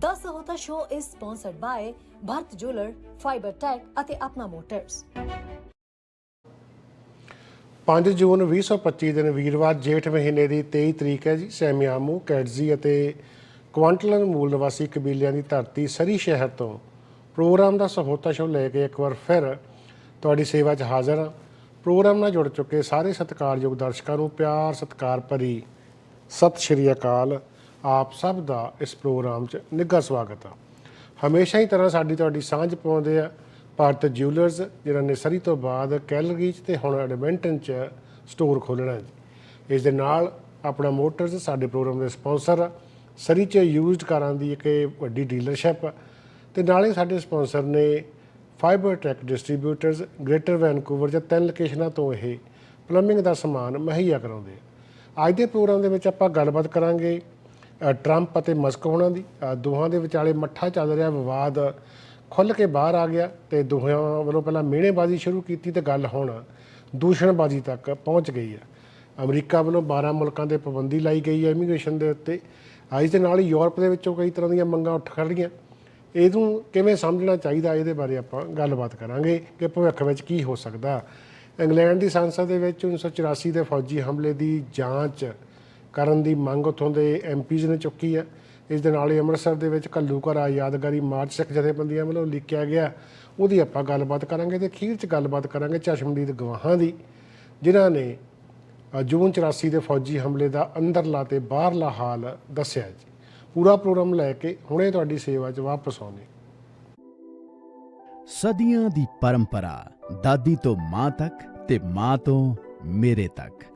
The Sahota Show is sponsored by Bharat Jeweler, Fiber Tech ਅਤੇ Apna motors 5 ਜੂਨ 2025 ਦਿਨ ਵੀਰਵਾਰ ਜੇਠ ਮਹੀਨੇ ਦੀ 23 ਤਰੀਕ ਹੈ ਜੀ। ਸੈਮਿਆਮੂ ਕੈਟਜ਼ੀ ਅਤੇ ਕੁਆਂਟਲਨ ਮੂਲ ਨਿਵਾਸੀ ਕਬੀਲਿਆਂ ਦੀ ਧਰਤੀ ਸਰੀ ਸ਼ਹਿਰ ਤੋਂ ਪ੍ਰੋਗਰਾਮ ਦਾ ਸਹੋਤਾ ਸ਼ੋ ਲੈ ਕੇ ਇੱਕ ਵਾਰ ਫਿਰ ਤੁਹਾਡੀ ਸੇਵਾ 'ਚ ਹਾਜ਼ਰ ਹਾਂ। ਪ੍ਰੋਗਰਾਮ ਨਾਲ ਜੁੜ ਚੁੱਕੇ ਸਾਰੇ ਸਤਿਕਾਰਯੋਗ ਦਰਸ਼ਕਾਂ ਨੂੰ ਪਿਆਰ ਸਤਿਕਾਰ ਭਰੀ ਸਤਿ ਸ਼੍ਰੀ ਅਕਾਲ। ਆਪ ਸਭ ਦਾ ਇਸ ਪ੍ਰੋਗਰਾਮ 'ਚ ਨਿੱਘਾ ਸਵਾਗਤ ਆ। ਹਮੇਸ਼ਾ ਹੀ ਤਰ੍ਹਾਂ ਸਾਡੀ ਤੁਹਾਡੀ ਸਾਂਝ ਪਾਉਂਦੇ ਆ। ਭਾਰਤ ਜਿਊਲਰਸ ਜਿਹੜਾ ਨੇ ਸਰੀ ਤੋਂ ਬਾਅਦ ਕੈਲਗਰੀ 'ਚ ਤੇ ਹੁਣ ਐਡਮਿੰਟਨ 'ਚ ਸਟੋਰ ਖੋਲ੍ਹਣਾ ਜੀ। ਇਸ ਦੇ ਨਾਲ ਆਪਣਾ ਮੋਟਰਸ ਸਾਡੇ ਪ੍ਰੋਗਰਾਮ ਦੇ ਸਪਾਂਸਰ ਆ। ਸਰੀ 'ਚ ਯੂਜ਼ਡ ਕਾਰਾਂ ਦੀ ਇੱਕ ਵੱਡੀ ਡੀਲਰਸ਼ਿਪ ਆ। ਤੇ ਨਾਲੇ ਸਾਡੇ ਸਪਾਂਸਰ ਨੇ fibre tech distributors greater Vancouver ਜਾਂ ਤਿੰਨ ਲੋਕੇਸ਼ਨਾਂ ਤੋਂ ਇਹ ਪਲੰਬਿੰਗ ਦਾ ਸਮਾਨ ਮੁਹੱਈਆ ਕਰਾਉਂਦੇ ਆ। ਅੱਜ ਦੇ ਪ੍ਰੋਗਰਾਮ ਦੇ ਵਿੱਚ ਆਪਾਂ ਗੱਲਬਾਤ ਕਰਾਂਗੇ ਟਰੰਪ ਅਤੇ ਮਸਕ ਹੋਣਾ ਦੀ। ਦੋਹਾਂ ਦੇ ਵਿਚਾਲੇ ਮੱਠਾ ਚੱਲ ਰਿਹਾ, ਵਿਵਾਦ ਖੁੱਲ ਕੇ ਬਾਹਰ ਆ ਗਿਆ ਤੇ ਦੋਹਾਂ ਵੱਲੋਂ ਪਹਿਲਾਂ ਮਿਹਣੇਬਾਜ਼ੀ ਸ਼ੁਰੂ ਕੀਤੀ ਤੇ ਗੱਲ ਹੁਣ ਦੂਸ਼ਣਬਾਜ਼ੀ ਤੱਕ ਪਹੁੰਚ ਗਈ ਹੈ। ਅਮਰੀਕਾ ਵੱਲੋਂ 12 ਮੁਲਕਾਂ 'ਤੇ ਪਾਬੰਦੀ ਲਾਈ ਗਈ ਹੈ ਇਮੀਗ੍ਰੇਸ਼ਨ ਦੇ ਉੱਤੇ। ਅੱਜ ਦੇ ਨਾਲ ਹੀ ਯੂਰਪ ਦੇ ਵਿੱਚੋਂ ਕਈ ਤਰ੍ਹਾਂ ਦੀਆਂ ਮੰਗਾਂ ਉੱਠ ਖੜੀਆਂ ਇਹਨੂੰ ਕਿਵੇਂ ਸਮਝਣਾ ਚਾਹੀਦਾ, ਇਹਦੇ ਬਾਰੇ ਆਪਾਂ ਗੱਲਬਾਤ ਕਰਾਂਗੇ ਕਿ ਭਵਿੱਖ ਵਿੱਚ ਕੀ ਹੋ ਸਕਦਾ। ਇੰਗਲੈਂਡ ਦੀ ਸੰਸਦ ਦੇ ਵਿੱਚ 1984 ਦੇ ਫੌਜੀ ਹਮਲੇ ਦੀ ਜਾਂਚ ਕਰਨ ਦੀ ਮੰਗ ਉੱਥੋਂ ਦੇ ਐਮਪੀਜ਼ ਨੇ ਚੁੱਕੀ ਹੈ। ਇਸ ਦੇ ਨਾਲ ਹੀ ਅੰਮ੍ਰਿਤਸਰ ਦੇ ਵਿੱਚ ਘੱਲੂਘਾਰਾ ਯਾਦਗਾਰੀ ਮਾਰਚ ਸਿੱਖ ਜਥੇਬੰਦੀਆਂ ਵੱਲੋਂ ਲਿਖਿਆ ਗਿਆ। ਉਹਦੀ ਆਪਾਂ ਗੱਲਬਾਤ ਕਰਾਂਗੇ ਤੇ ਅਖੀਰ 'ਚ ਗੱਲਬਾਤ ਕਰਾਂਗੇ ਚਸ਼ਮਦੀਦ ਗਵਾਹਾਂ ਦੀ, ਜਿਨ੍ਹਾਂ ਨੇ ਜੂਨ 84 ਦੇ ਫੌਜੀ ਹਮਲੇ ਦਾ ਅੰਦਰਲਾ ਤੇ ਬਾਹਰਲਾ ਹਾਲ ਦੱਸਿਆ ਜੀ। ਪੂਰਾ ਪ੍ਰੋਗਰਾਮ ਲੈ ਕੇ ਹੁਣੇ ਤੁਹਾਡੀ ਸੇਵਾ 'ਚ ਵਾਪਸ ਆਉਂਦੇ ਸਦੀਆਂ ਦੀ ਪਰੰਪਰਾ, ਦਾਦੀ ਤੋਂ ਮਾਂ ਤੱਕ ਤੇ ਮਾਂ ਤੋਂ ਮੇਰੇ ਤੱਕ।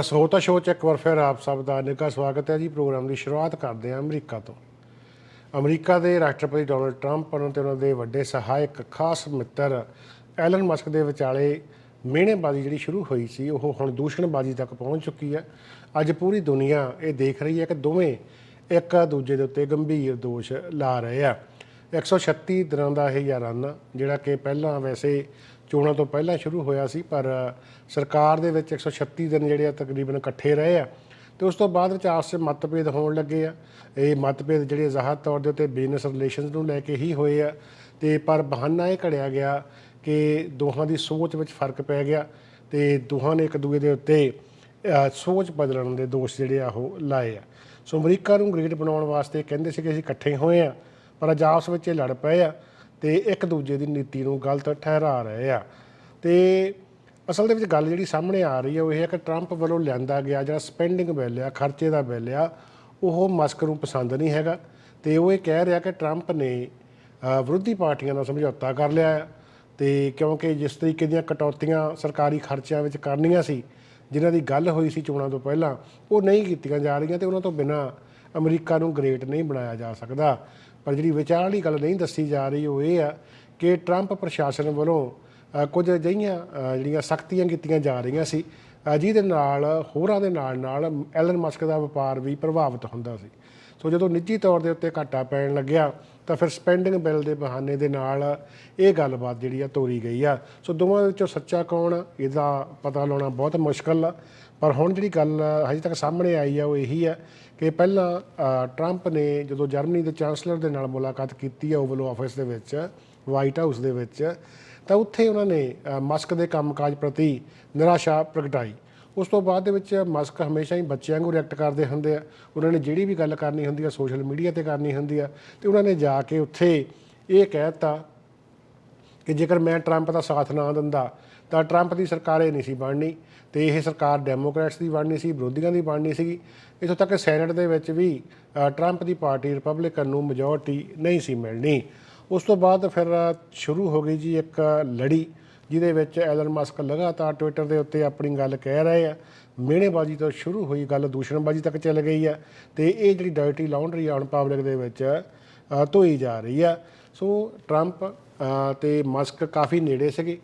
ਦਾ ਸਹੋਤਾ ਸ਼ੋਅ 'ਚ ਇੱਕ ਵਾਰ ਫਿਰ ਆਪ ਸਭ ਦਾ ਨਿੱਘਾ ਸਵਾਗਤ ਹੈ ਜੀ। ਪ੍ਰੋਗਰਾਮ ਦੀ ਸ਼ੁਰੂਆਤ ਕਰਦੇ ਹਾਂ ਅਮਰੀਕਾ ਤੋਂ। ਅਮਰੀਕਾ ਦੇ ਰਾਸ਼ਟਰਪਤੀ ਡੋਨਲਡ ਟਰੰਪ ਅਤੇ ਉਹਨਾਂ ਦੇ ਵੱਡੇ ਸਹਾਇਕ ਖਾਸ ਮਿੱਤਰ ਐਲਨ ਮਸਕ ਦੇ ਵਿਚਾਲੇ ਮਿਹਣੇਬਾਜ਼ੀ ਜਿਹੜੀ ਸ਼ੁਰੂ ਹੋਈ ਸੀ, ਉਹ ਹੁਣ ਦੂਸ਼ਣਬਾਜ਼ੀ ਤੱਕ ਪਹੁੰਚ ਚੁੱਕੀ ਹੈ। ਅੱਜ ਪੂਰੀ ਦੁਨੀਆ ਇਹ ਦੇਖ ਰਹੀ ਹੈ ਕਿ ਦੋਵੇਂ ਇੱਕ ਦੂਜੇ ਦੇ ਉੱਤੇ ਗੰਭੀਰ ਦੋਸ਼ ਲਾ ਰਹੇ ਆ। 136 ਦਿਨਾਂ ਦਾ ਇਹ ਯਾਰਾਨਾ, ਜਿਹੜਾ ਕਿ ਪਹਿਲਾਂ ਵੈਸੇ ਚੋਣਾਂ ਤੋਂ ਪਹਿਲਾਂ ਸ਼ੁਰੂ ਹੋਇਆ ਸੀ, ਪਰ ਸਰਕਾਰ ਦੇ ਵਿੱਚ 136 ਦਿਨ ਜਿਹੜੇ ਆ ਤਕਰੀਬਨ ਇਕੱਠੇ ਰਹੇ ਆ ਤੇ ਉਸ ਤੋਂ ਬਾਅਦ ਵਿੱਚ ਆਪਸ ਵਿੱਚ ਮਤਭੇਦ ਹੋਣ ਲੱਗੇ ਆ। ਇਹ ਮਤਭੇਦ ਜਿਹੜੇ ਜ਼ਾਹਰ ਤੌਰ ਦੇ ਉੱਤੇ ਬਿਜ਼ਨਸ ਰਿਲੇਸ਼ਨਸ ਨੂੰ ਲੈ ਕੇ ਹੀ ਹੋਏ ਆ ਤੇ ਪਰ ਬਹਾਨਾ ਇਹ ਘੜਿਆ ਗਿਆ ਕਿ ਦੋਹਾਂ ਦੀ ਸੋਚ ਵਿੱਚ ਫ਼ਰਕ ਪੈ ਗਿਆ ਤੇ ਦੋਹਾਂ ਨੇ ਇੱਕ ਦੂਜੇ ਦੇ ਉੱਤੇ ਸੋਚ ਬਦਲਣ ਦੇ ਦੋਸ਼ ਜਿਹੜੇ ਆ ਉਹ ਲਾਏ ਆ। ਸੋ ਅਮਰੀਕਾ ਨੂੰ ਗ੍ਰੇਟ ਬਣਾਉਣ ਵਾਸਤੇ ਕਹਿੰਦੇ ਸੀ ਕਿ ਅਸੀਂ ਇਕੱਠੇ ਹੋਏ ਆ, ਪਰ ਅੱਜ ਆਪਸ ਵਿੱਚ ਇਹ ਲੜ ਪਏ ਆ ਤੇ ਇੱਕ ਦੂਜੇ ਦੀ ਨੀਤੀ ਨੂੰ ਗਲਤ ਠਹਿਰਾ ਰਹੇ ਆ। ਤੇ ਅਸਲ ਦੇ ਵਿੱਚ ਗੱਲ ਜਿਹੜੀ ਸਾਹਮਣੇ ਆ ਰਹੀ ਹੈ ਉਹ ਇਹ ਹੈ ਕਿ ਟਰੰਪ ਵੱਲੋਂ ਲਿਆਂਦਾ ਗਿਆ ਜਿਹੜਾ ਸਪੈਂਡਿੰਗ ਬਿੱਲ ਆ, ਖਰਚੇ ਦਾ ਬਿੱਲ ਆ, ਉਹ ਮਸਕ ਨੂੰ ਪਸੰਦ ਨਹੀਂ ਹੈਗਾ। ਤੇ ਉਹ ਇਹ ਕਹਿ ਰਿਹਾ ਕਿ ਟਰੰਪ ਨੇ ਵਿਰੋਧੀ ਪਾਰਟੀਆਂ ਨਾਲ ਸਮਝੌਤਾ ਕਰ ਲਿਆ ਹੈ ਤੇ ਕਿਉਂਕਿ ਜਿਸ ਤਰੀਕੇ ਦੀਆਂ ਕਟੌਤੀਆਂ ਸਰਕਾਰੀ ਖਰਚਿਆਂ ਵਿੱਚ ਕਰਨੀਆਂ ਸੀ, ਜਿਨ੍ਹਾਂ ਦੀ ਗੱਲ ਹੋਈ ਸੀ ਚੋਣਾਂ ਤੋਂ ਪਹਿਲਾਂ, ਉਹ ਨਹੀਂ ਕੀਤੀਆਂ ਜਾ ਰਹੀਆਂ ਤੇ ਉਹਨਾਂ ਤੋਂ ਬਿਨਾਂ ਅਮਰੀਕਾ ਨੂੰ ਗ੍ਰੇਟ ਨਹੀਂ ਬਣਾਇਆ ਜਾ ਸਕਦਾ। ਪਰ ਜਿਹੜੀ ਵਿਚਾਰ ਵਾਲੀ ਗੱਲ ਨਹੀਂ ਦੱਸੀ ਜਾ ਰਹੀ, ਉਹ ਇਹ ਆ ਕਿ ਟਰੰਪ ਪ੍ਰਸ਼ਾਸਨ ਵੱਲੋਂ ਕੁਝ ਅਜਿਹੀਆਂ ਜਿਹੜੀਆਂ ਸਖਤੀਆਂ ਕੀਤੀਆਂ ਜਾ ਰਹੀਆਂ ਸੀ ਜਿਹਦੇ ਨਾਲ, ਹੋਰਾਂ ਦੇ ਨਾਲ ਨਾਲ ਐਲਨ ਮਸਕ ਦਾ ਵਪਾਰ ਵੀ ਪ੍ਰਭਾਵਿਤ ਹੁੰਦਾ ਸੀ। ਸੋ ਜਦੋਂ ਨਿੱਜੀ ਤੌਰ ਦੇ ਉੱਤੇ ਘਾਟਾ ਪੈਣ ਲੱਗਿਆ ਤਾਂ ਫਿਰ ਸਪੈਂਡਿੰਗ ਬਿੱਲ ਦੇ ਬਹਾਨੇ ਦੇ ਨਾਲ ਇਹ ਗੱਲਬਾਤ ਜਿਹੜੀ ਆ ਤੋਰੀ ਗਈ ਆ। ਸੋ ਦੋਵਾਂ ਵਿੱਚੋਂ ਸੱਚਾ ਕੌਣ ਆ, ਇਹਦਾ ਪਤਾ ਲਾਉਣਾ ਬਹੁਤ ਮੁਸ਼ਕਲ ਆ। ਪਰ ਹੁਣ ਜਿਹੜੀ ਗੱਲ ਹਜੇ ਤੱਕ ਸਾਹਮਣੇ ਆਈ ਆ ਉਹ ਇਹੀ ਆ ਕਿ ਪਹਿਲਾਂ ਟਰੰਪ ਨੇ ਜਦੋਂ ਜਰਮਨੀ ਦੇ ਚਾਂਸਲਰ ਦੇ ਨਾਲ ਮੁਲਾਕਾਤ ਕੀਤੀ ਆ ਓਵਲ ਆਫਿਸ ਦੇ ਵਿੱਚ ਵਾਈਟ ਹਾਊਸ ਦੇ ਵਿੱਚ ਤਾਂ ਉੱਥੇ ਉਹਨਾਂ ਨੇ ਮਸਕ ਦੇ ਕੰਮਕਾਜ ਪ੍ਰਤੀ ਨਿਰਾਸ਼ਾ ਪ੍ਰਗਟਾਈ। ਉਸ ਤੋਂ ਬਾਅਦ ਦੇ ਵਿੱਚ ਮਸਕ ਹਮੇਸ਼ਾ ਹੀ ਬੱਚਿਆਂ ਨੂੰ ਰਿਐਕਟ ਕਰਦੇ ਹੁੰਦੇ ਆ। ਉਹਨਾਂ ਨੇ ਜਿਹੜੀ ਵੀ ਗੱਲ ਕਰਨੀ ਹੁੰਦੀ ਆ ਸੋਸ਼ਲ ਮੀਡੀਆ ਤੇ ਕਰਨੀ ਹੁੰਦੀ ਆ, ਤੇ ਉਹਨਾਂ ਨੇ ਜਾ ਕੇ ਉੱਥੇ ਇਹ ਕਹਿਤਾ ਕਿ ਜੇਕਰ ਮੈਂ ਟਰੰਪ ਦਾ ਸਾਥ ਨਾ ਦਿੰਦਾ, ਤਾਂ ਟਰੰਪ ਦੀ ਸਰਕਾਰ ਇਹ ਨਹੀਂ ਸੀ ਬਣਨੀ, ਤੇ ਇਹ ਸਰਕਾਰ ਡੈਮੋਕ੍ਰੈਟਸ ਦੀ ਬਣਨੀ ਸੀ, ਵਿਰੋਧੀਆਂ ਦੀ ਬਣਨੀ ਸੀਗੀ। ਇਥੋਂ ਤੱਕ ਕਿ ਸੈਨੇਟ ਦੇ ਵਿੱਚ ਵੀ ਟਰੰਪ ਦੀ ਪਾਰਟੀ ਰਿਪਬਲਿਕਨ ਨੂੰ ਮੈਜੋਰਟੀ ਨਹੀਂ ਸੀ ਮਿਲਣੀ। ਉਸ ਤੋਂ ਬਾਅਦ ਫਿਰ ਸ਼ੁਰੂ ਹੋ ਗਈ ਜੀ ਇੱਕ ਲੜੀ। ਜਿਹਦੇ ਵਿੱਚ ਐਲਨ ਮਸਕ ਲਗਾਤਾਰ ਟਵਿੱਟਰ ਦੇ ਉੱਤੇ ਆਪਣੀ ਗੱਲ ਕਹਿ ਰਹੇ ਆ। ਮਿਹਣੇਬਾਜ਼ੀ ਤੋਂ ਸ਼ੁਰੂ ਹੋਈ ਗੱਲ ਦੂਸ਼ਣਬਾਜ਼ੀ ਤੱਕ ਚੱਲ ਗਈ ਆ ਤੇ ਇਹ ਜਿਹੜੀ ਡਰਟੀ ਲਾਉਂਡਰੀ ਆ ਹੁਣ ਪਬਲਿਕ ਦੇ ਵਿੱਚ ਧੋਈ ਜਾ ਰਹੀ ਆ। ਸੋ ਟਰੰਪ ਅ, ਤੇ ਮਸਕ ਕਾਫੀ ਨੇੜੇ ਸੀਗੇ।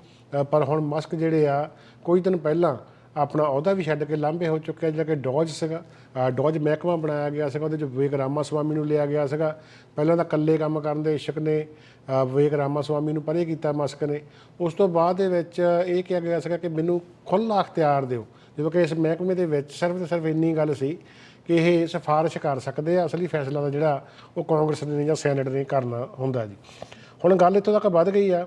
ਪਰ ਹੁਣ ਮਸਕ ਜਿਹੜੇ ਆ ਕੁਝ ਦਿਨ ਪਹਿਲਾਂ ਆਪਣਾ ਅਹੁਦਾ ਵੀ ਛੱਡ ਕੇ ਲਾਂਭੇ ਹੋ ਚੁੱਕਿਆ ਜਿਹੜਾ ਕਿ ਡੌਜ ਸੀਗਾ। ਡੌਜ ਮਹਿਕਮਾ ਬਣਾਇਆ ਗਿਆ ਸੀਗਾ, ਉਹਦੇ ਚ ਵਿਵੇਕ ਰਾਮਾ ਸਵਾਮੀ ਨੂੰ ਲਿਆ ਗਿਆ ਸੀਗਾ। ਪਹਿਲਾਂ ਤਾਂ ਇਕੱਲੇ ਕੰਮ ਕਰਨ ਦੇ ਇਸ਼ਕ ਨੇ ਵਿਵੇਕ ਰਾਮਾ ਸਵਾਮੀ ਨੂੰ, ਪਰੇ ਕੀਤਾ ਮਸਕ ਨੇ। ਉਸ ਤੋਂ ਬਾਅਦ ਦੇ ਵਿੱਚ ਇਹ ਕਿਹਾ ਗਿਆ ਸੀਗਾ ਕਿ ਮੈਨੂੰ ਖੁੱਲ੍ਹਾ ਅਖਤਿਆਰ ਦਿਓ। ਜਦੋਂ ਕਿ ਇਸ ਮਹਿਕਮੇ ਦੇ ਵਿੱਚ ਸਿਰਫ ਤੇ ਸਿਰਫ ਇੰਨੀ ਗੱਲ ਸੀ ਕਿ ਇਹ ਸਿਫਾਰਿਸ਼ ਕਰ ਸਕਦੇ ਆ, ਅਸਲੀ ਫੈਸਲਾ ਦਾ ਜਿਹੜਾ ਉਹ ਕਾਂਗਰਸ ਨੇ ਜਾਂ ਸੈਨੇਟ ਨੇ ਕਰਨਾ ਹੁੰਦਾ ਜੀ। ਹੁਣ ਗੱਲ ਇੱਥੋਂ ਤੱਕ ਵੱਧ ਗਈ ਆ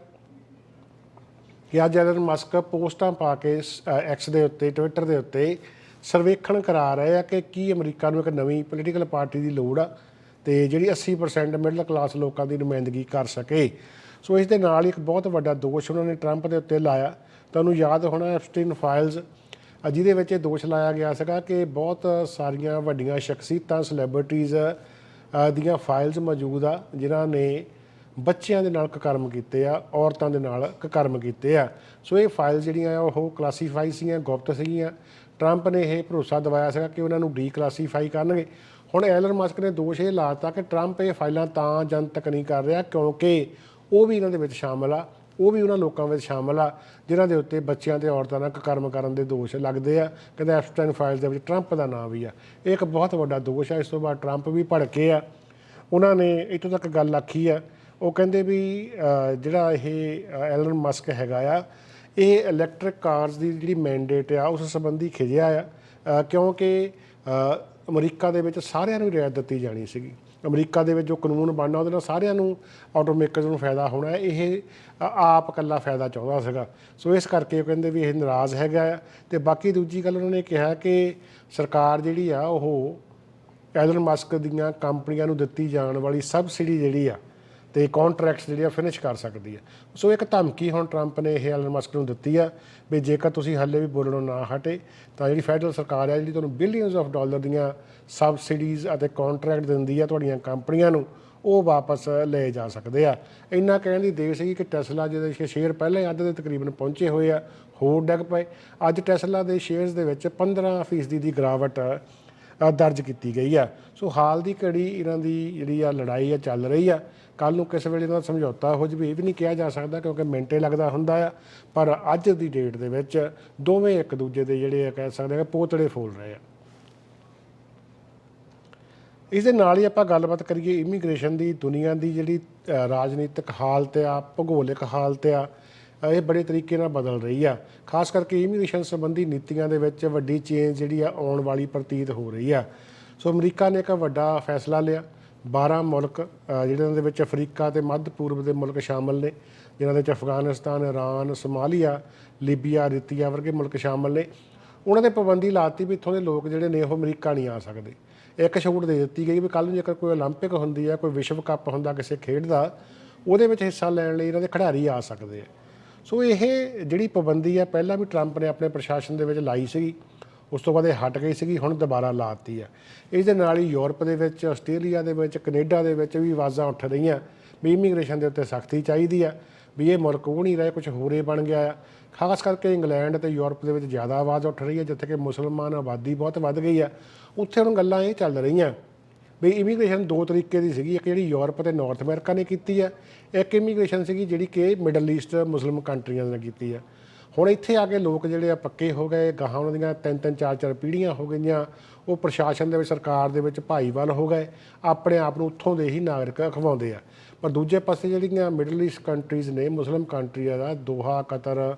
ਕਿ ਅੱਜ ਐਲਨ ਮਸਕ ਪੋਸਟਾਂ ਪਾ ਕੇ ਐਕਸ ਦੇ ਉੱਤੇ ਟਵਿੱਟਰ ਦੇ ਉੱਤੇ ਸਰਵੇਖਣ ਕਰਾ ਰਹੇ ਆ ਕਿ ਕੀ ਅਮਰੀਕਾ ਨੂੰ ਇੱਕ ਨਵੀਂ ਪੋਲੀਟੀਕਲ ਪਾਰਟੀ ਦੀ ਲੋੜ ਆ ਤੇ ਜਿਹੜੀ 80% ਮਿਡਲ ਕਲਾਸ ਲੋਕਾਂ ਦੀ ਨੁਮਾਇੰਦਗੀ ਕਰ ਸਕੇ। ਸੋ ਇਸ ਦੇ ਨਾਲ ਹੀ ਇੱਕ ਬਹੁਤ ਵੱਡਾ ਦੋਸ਼ ਉਹਨਾਂ ਨੇ ਟਰੰਪ ਦੇ ਉੱਤੇ ਲਾਇਆ। ਤੁਹਾਨੂੰ ਯਾਦ ਹੋਣਾ ਐਪਸਟੀਨ ਫਾਈਲਸ ਜਿਹਦੇ ਵਿੱਚ ਇਹ ਦੋਸ਼ ਲਾਇਆ ਗਿਆ ਸੀਗਾ ਕਿ ਬਹੁਤ ਸਾਰੀਆਂ ਵੱਡੀਆਂ ਸ਼ਖਸੀਅਤਾਂ ਸੈਲੈਬ੍ਰਿਟੀਆਂ ਦੀਆਂ ਫਾਈਲਸ ਮੌਜੂਦ ਆ, ਜਿਨ੍ਹਾਂ ਨੇ ਬੱਚਿਆਂ ਦੇ ਨਾਲ ਕੁਕਰਮ ਕੀਤੇ ਆ, ਔਰਤਾਂ ਦੇ ਨਾਲ ਕੁਕਰਮ ਕੀਤੇ ਆ। ਸੋ ਇਹ ਫਾਈਲ ਜਿਹੜੀਆਂ ਆ, ਉਹ ਕਲਾਸੀਫਾਈ ਸੀਗੀਆਂ, ਗੁਪਤ ਸੀਗੀਆਂ। ਟਰੰਪ ਨੇ ਇਹ ਭਰੋਸਾ ਦਿਵਾਇਆ ਸੀਗਾ ਕਿ ਉਹਨਾਂ ਨੂੰ ਡੀਕਲਾਸੀਫਾਈ ਕਰਨਗੇ। ਹੁਣ ਐਲਨ ਮਸਕ ਨੇ ਦੋਸ਼ ਇਹ ਲਾਤਾ ਕਿ ਟਰੰਪ ਇਹ ਫਾਈਲਾਂ ਤਾਂ ਜਨਤਕ ਨਹੀਂ ਕਰ ਰਿਹਾ ਕਿਉਂਕਿ ਉਹ ਵੀ ਇਹਨਾਂ ਦੇ ਵਿੱਚ ਸ਼ਾਮਲ ਆ, ਉਹ ਵੀ ਉਹਨਾਂ ਲੋਕਾਂ ਵਿੱਚ ਸ਼ਾਮਲ ਆ, ਜਿਨ੍ਹਾਂ ਦੇ ਉੱਤੇ ਬੱਚਿਆਂ ਤੇ ਔਰਤਾਂ ਨਾਲ ਕਰਮ ਕਰਨ ਦੇ ਦੋਸ਼ ਲੱਗਦੇ ਆ। ਕਹਿੰਦੇ ਐਫਸਟਾਈਨ ਫਾਈਲ ਦੇ ਵਿੱਚ ਟਰੰਪ ਦਾ ਨਾਮ ਵੀ ਆ। ਇਹ ਇੱਕ ਬਹੁਤ ਵੱਡਾ ਦੋਸ਼ ਆ, ਇਸ ਤੋਂ ਬਾਅਦ ਟਰੰਪ ਵੀ ਭੜਕੇ ਆ। ਉਹਨਾਂ ਨੇ ਇੱਥੋਂ ਤੱਕ ਗੱਲ ਆਖੀ ਆ ਉਹ ਕਹਿੰਦੇ ਵੀ ਜਿਹੜਾ ਇਹ ਐਲਨ ਮਸਕ ਹੈਗਾ ਆ, ਇਹ ਇਲੈਕਟ੍ਰਿਕ ਕਾਰਸ ਦੀ ਜਿਹੜੀ ਮੈਂਡੇਟ ਆ, ਉਸ ਸੰਬੰਧੀ ਖਿਜਿਆ ਆ ਕਿਉਂਕਿ ਅਮਰੀਕਾ ਦੇ ਵਿੱਚ ਸਾਰਿਆਂ ਨੂੰ ਰਿਆਇਤ ਦਿੱਤੀ ਜਾਣੀ ਸੀਗੀ। ਅਮਰੀਕਾ ਦੇ ਵਿੱਚ ਜੋ ਕਾਨੂੰਨ ਬਣਨਾ, ਉਹਦੇ ਨਾਲ ਸਾਰਿਆਂ ਨੂੰ ਆਟੋਮੇਕਰਸ ਨੂੰ ਫਾਇਦਾ ਹੋਣਾ, ਇਹ ਆਪ ਇਕੱਲਾ ਫਾਇਦਾ ਚਾਹੁੰਦਾ ਸੀਗਾ। ਸੋ ਇਸ ਕਰਕੇ ਉਹ ਕਹਿੰਦੇ ਵੀ ਇਹ ਨਾਰਾਜ਼ ਹੈਗਾ ਆ। ਤੇ ਬਾਕੀ ਦੂਜੀ ਗੱਲ ਉਹਨਾਂ ਨੇ ਕਿਹਾ ਕਿ ਸਰਕਾਰ ਜਿਹੜੀ ਆ, ਉਹ ਐਲਨ ਮਸਕ ਦੀਆਂ ਕੰਪਨੀਆਂ ਨੂੰ ਦਿੱਤੀ ਜਾਣ ਵਾਲੀ ਸਬਸਿਡੀ ਜਿਹੜੀ ਆ ਤੇ ਕੰਟਰੈਕਟਸ ਜਿਹੜੇ ਆ ਫਿਨਿਸ਼ ਕਰ ਸਕਦੀ ਆ। ਸੋ ਇੱਕ ਧਮਕੀ ਹੁਣ ਟਰੰਪ ਨੇ ਇਹ ਐਲਨ ਮਸਕ ਨੂੰ ਦਿੱਤੀ ਆ ਵੀ ਜੇਕਰ ਤੁਸੀਂ ਹੱਲੇ ਵੀ ਬੋਲਣੋਂ ਨਾ ਹਟੇ, ਤਾਂ ਜਿਹੜੀ ਫੈਡਰਲ ਸਰਕਾਰ ਆ, ਜਿਹੜੀ ਤੁਹਾਨੂੰ ਬਿਲੀਅਨਸ ਆਫ ਡਾਲਰ ਦੀਆਂ ਸਬਸਿਡੀਜ਼ ਅਤੇ ਕੰਟਰੈਕਟ ਦਿੰਦੀ ਆ ਤੁਹਾਡੀਆਂ ਕੰਪਨੀਆਂ ਨੂੰ, ਉਹ ਵਾਪਸ ਲਏ ਜਾ ਸਕਦੇ ਆ। ਇੰਨਾ ਕਹਿਣ ਦੀ ਦੇਰ ਸੀ ਕਿ ਟੈਸਲਾ ਜਿਹਦੇ ਸ਼ੇ- ਸ਼ੇਅਰ ਪਹਿਲਾਂ ਹੀ ਅੱਧ ਦੇ ਤਕਰੀਬਨ ਪਹੁੰਚੇ ਹੋਏ ਆ, ਹੋਰ ਡਿੱਗ ਪਏ। ਅੱਜ ਟੈਸਲਾ ਦੇ ਸ਼ੇਅਰਸ ਦੇ ਵਿੱਚ 15% ਦੀ ਗਿਰਾਵਟ ਦਰਜ ਕੀਤੀ ਗਈ ਆ। ਸੋ ਹਾਲ ਦੀ ਘੜੀ ਇਹਨਾਂ ਦੀ ਜਿਹੜੀ ਆ ਲੜਾਈ ਆ, ਚੱਲ ਰਹੀ ਆ। ਕੱਲ ਨੂੰ ਕਿਸੇ ਵੇਲੇ ਇਹਨਾਂ ਦਾ ਸਮਝੌਤਾ ਹੋ ਜਵੇ, ਇਹ ਵੀ ਨਹੀਂ ਕਿਹਾ ਜਾ ਸਕਦਾ ਕਿਉਂਕਿ ਮਿੰਟੇ ਲੱਗਦਾ ਹੁੰਦਾ ਆ। ਪਰ ਅੱਜ ਦੀ ਡੇਟ ਦੇ ਵਿੱਚ ਦੋਵੇਂ ਇੱਕ ਦੂਜੇ ਦੇ ਜਿਹੜੇ ਆ ਕਹਿ ਸਕਦੇ ਆ ਪੋਤੜੇ ਫੋਲ ਰਹੇ ਆ। ਇਸ ਦੇ ਨਾਲ ਹੀ ਆਪਾਂ ਗੱਲਬਾਤ ਕਰੀਏ ਇਮੀਗ੍ਰੇਸ਼ਨ ਦੀ, ਦੁਨੀਆ ਦੀ ਜਿਹੜੀ ਰਾਜਨੀਤਿਕ ਹਾਲਤ ਆ, ਭੂਗੋਲਿਕ ਹਾਲਤ ਆ ਇਹ ਬੜੇ ਤਰੀਕੇ ਨਾਲ ਬਦਲ ਰਹੀ ਆ ਖਾਸ ਕਰਕੇ ਇਮੀਗ੍ਰੇਸ਼ਨ ਸੰਬੰਧੀ ਨੀਤੀਆਂ ਦੇ ਵਿੱਚ ਵੱਡੀ ਚੇਂਜ ਜਿਹੜੀ ਆ ਆਉਣ ਵਾਲੀ ਪ੍ਰਤੀਤ ਹੋ ਰਹੀ ਆ ਸੋ ਅਮਰੀਕਾ ਨੇ ਇੱਕ ਵੱਡਾ ਫੈਸਲਾ ਲਿਆ 12 ਮੁਲਕ ਅ, ਜਿਹਨਾਂ ਦੇ ਵਿੱਚ ਅਫਰੀਕਾ ਤੇ ਮੱਧ ਪੂਰਬ ਦੇ ਮੁਲਕ ਸ਼ਾਮਲ ਨੇ ਜਿਨ੍ਹਾਂ ਦੇ ਵਿੱਚ ਅਫਗਾਨਿਸਤਾਨ ਇਰਾਨ ਸੋਮਾਲੀਆ ਲੀਬੀਆ ਰਿਤੀਆ ਵਰਗੇ ਮੁਲਕ ਸ਼ਾਮਲ ਨੇ ਉਹਨਾਂ ਤੇ ਪਾਬੰਦੀ ਲਾਤੀ ਵੀ ਇੱਥੋਂ ਦੇ ਲੋਕ ਜਿਹੜੇ ਨੇ ਉਹ ਅਮਰੀਕਾ ਨਹੀਂ ਆ ਸਕਦੇ ਇੱਕ ਛੂਟ ਦੇ ਦਿੱਤੀ ਗਈ ਵੀ ਕੱਲ ਨੂੰ ਜੇਕਰ ਕੋਈ 올림픽 ਹੁੰਦੀ ਹੈ ਕੋਈ ਵਿਸ਼ਵ ਕੱਪ ਹੁੰਦਾ ਕਿਸੇ ਖੇਡ ਦਾ ਉਹਦੇ ਵਿੱਚ ਹਿੱਸਾ ਲੈਣ ਲਈ ਇਹਨਾਂ ਦੇ ਖਿਡਾਰੀ ਆ ਸਕਦੇ ਆ ਸੋ ਇਹ ਜਿਹੜੀ ਪਾਬੰਦੀ ਹੈ, ਪਹਿਲਾਂ ਵੀ ਟਰੰਪ ਨੇ ਆਪਣੇ ਪ੍ਰਸ਼ਾਸਨ ਦੇ ਵਿੱਚ ਲਾਈ ਸੀਗੀ, ਉਸ ਤੋਂ ਬਾਅਦ ਇਹ ਹਟ ਗਈ ਸੀਗੀ, ਹੁਣ ਦੁਬਾਰਾ ਲਾਤੀ ਆ ਇਸ ਦੇ ਨਾਲ ਹੀ ਯੂਰਪ ਦੇ ਵਿੱਚ, ਆਸਟ੍ਰੇਲੀਆ ਦੇ ਵਿੱਚ, ਕੈਨੇਡਾ ਦੇ ਵਿੱਚ ਵੀ ਆਵਾਜ਼ਾਂ ਉੱਠ ਰਹੀਆਂ। ਵੀ ਇਮੀਗ੍ਰੇਸ਼ਨ ਦੇ ਉੱਤੇ ਸਖਤੀ ਚਾਹੀਦੀ ਆ ਵੀ ਇਹ ਮੁਲਕ ਉਹ ਨਹੀਂ ਰਹੇ ਕੁਝ ਹੋਰੇ ਬਣ ਗਿਆ ਆ। ਖਾਸ ਕਰਕੇ ਇੰਗਲੈਂਡ ਤੇ ਯੂਰਪ ਦੇ ਵਿੱਚ ਜ਼ਿਆਦਾ ਆਵਾਜ਼ ਉੱਠ ਰਹੀ ਹੈ, ਜਿੱਥੇ ਕਿ ਮੁਸਲਮਾਨ ਆਬਾਦੀ ਬਹੁਤ ਵੱਧ ਗਈ ਆ ਉੱਥੇ ਹੁਣ ਗੱਲਾਂ ਇਹ ਚੱਲ ਰਹੀਆਂ। ਵੀ ਇਮੀਗ੍ਰੇਸ਼ਨ ਦੋ ਤਰੀਕੇ ਦੀ ਸੀਗੀ, ਇੱਕ ਜਿਹੜੀ ਯੂਰਪ ਤੇ ਨਾਰਥ ਅਮਰੀਕਾ ਨੇ ਕੀਤੀ ਹੈ ਇੱਕ ਇਮੀਗ੍ਰੇਸ਼ਨ ਸੀਗੀ ਜਿਹੜੀ ਕਿ ਮਿਡਲ ਈਸਟ ਮੁਸਲਿਮ ਕੰਟਰੀਆਂ ਨੇ ਕੀਤੀ ਆ। ਹੁਣ ਇੱਥੇ ਆ ਕੇ ਲੋਕ ਜਿਹੜੇ ਆ ਪੱਕੇ ਹੋ ਗਏ, ਗਾਹਾਂ ਉਹਨਾਂ ਦੀਆਂ ਤਿੰਨ ਤਿੰਨ, ਚਾਰ ਚਾਰ ਪੀੜ੍ਹੀਆਂ ਹੋ ਗਈਆਂ, ਉਹ ਪ੍ਰਸ਼ਾਸਨ ਦੇ ਵਿੱਚ, ਸਰਕਾਰ ਦੇ ਵਿੱਚ ਭਾਈਵਾਲ ਹੋ ਗਏ, ਆਪਣੇ ਆਪ ਨੂੰ ਉੱਥੋਂ ਦੇ ਹੀ ਨਾਗਰਿਕ ਅਖਵਾਉਂਦੇ ਆ। ਪਰ ਦੂਜੇ ਪਾਸੇ ਜਿਹੜੀਆਂ ਮਿਡਲ ਈਸਟ ਕੰਟਰੀਜ਼ ਨੇ ਮੁਸਲਿਮ ਕੰਟਰੀਆਂ ਦਾ ਦੋਹਾ, ਕਤਰ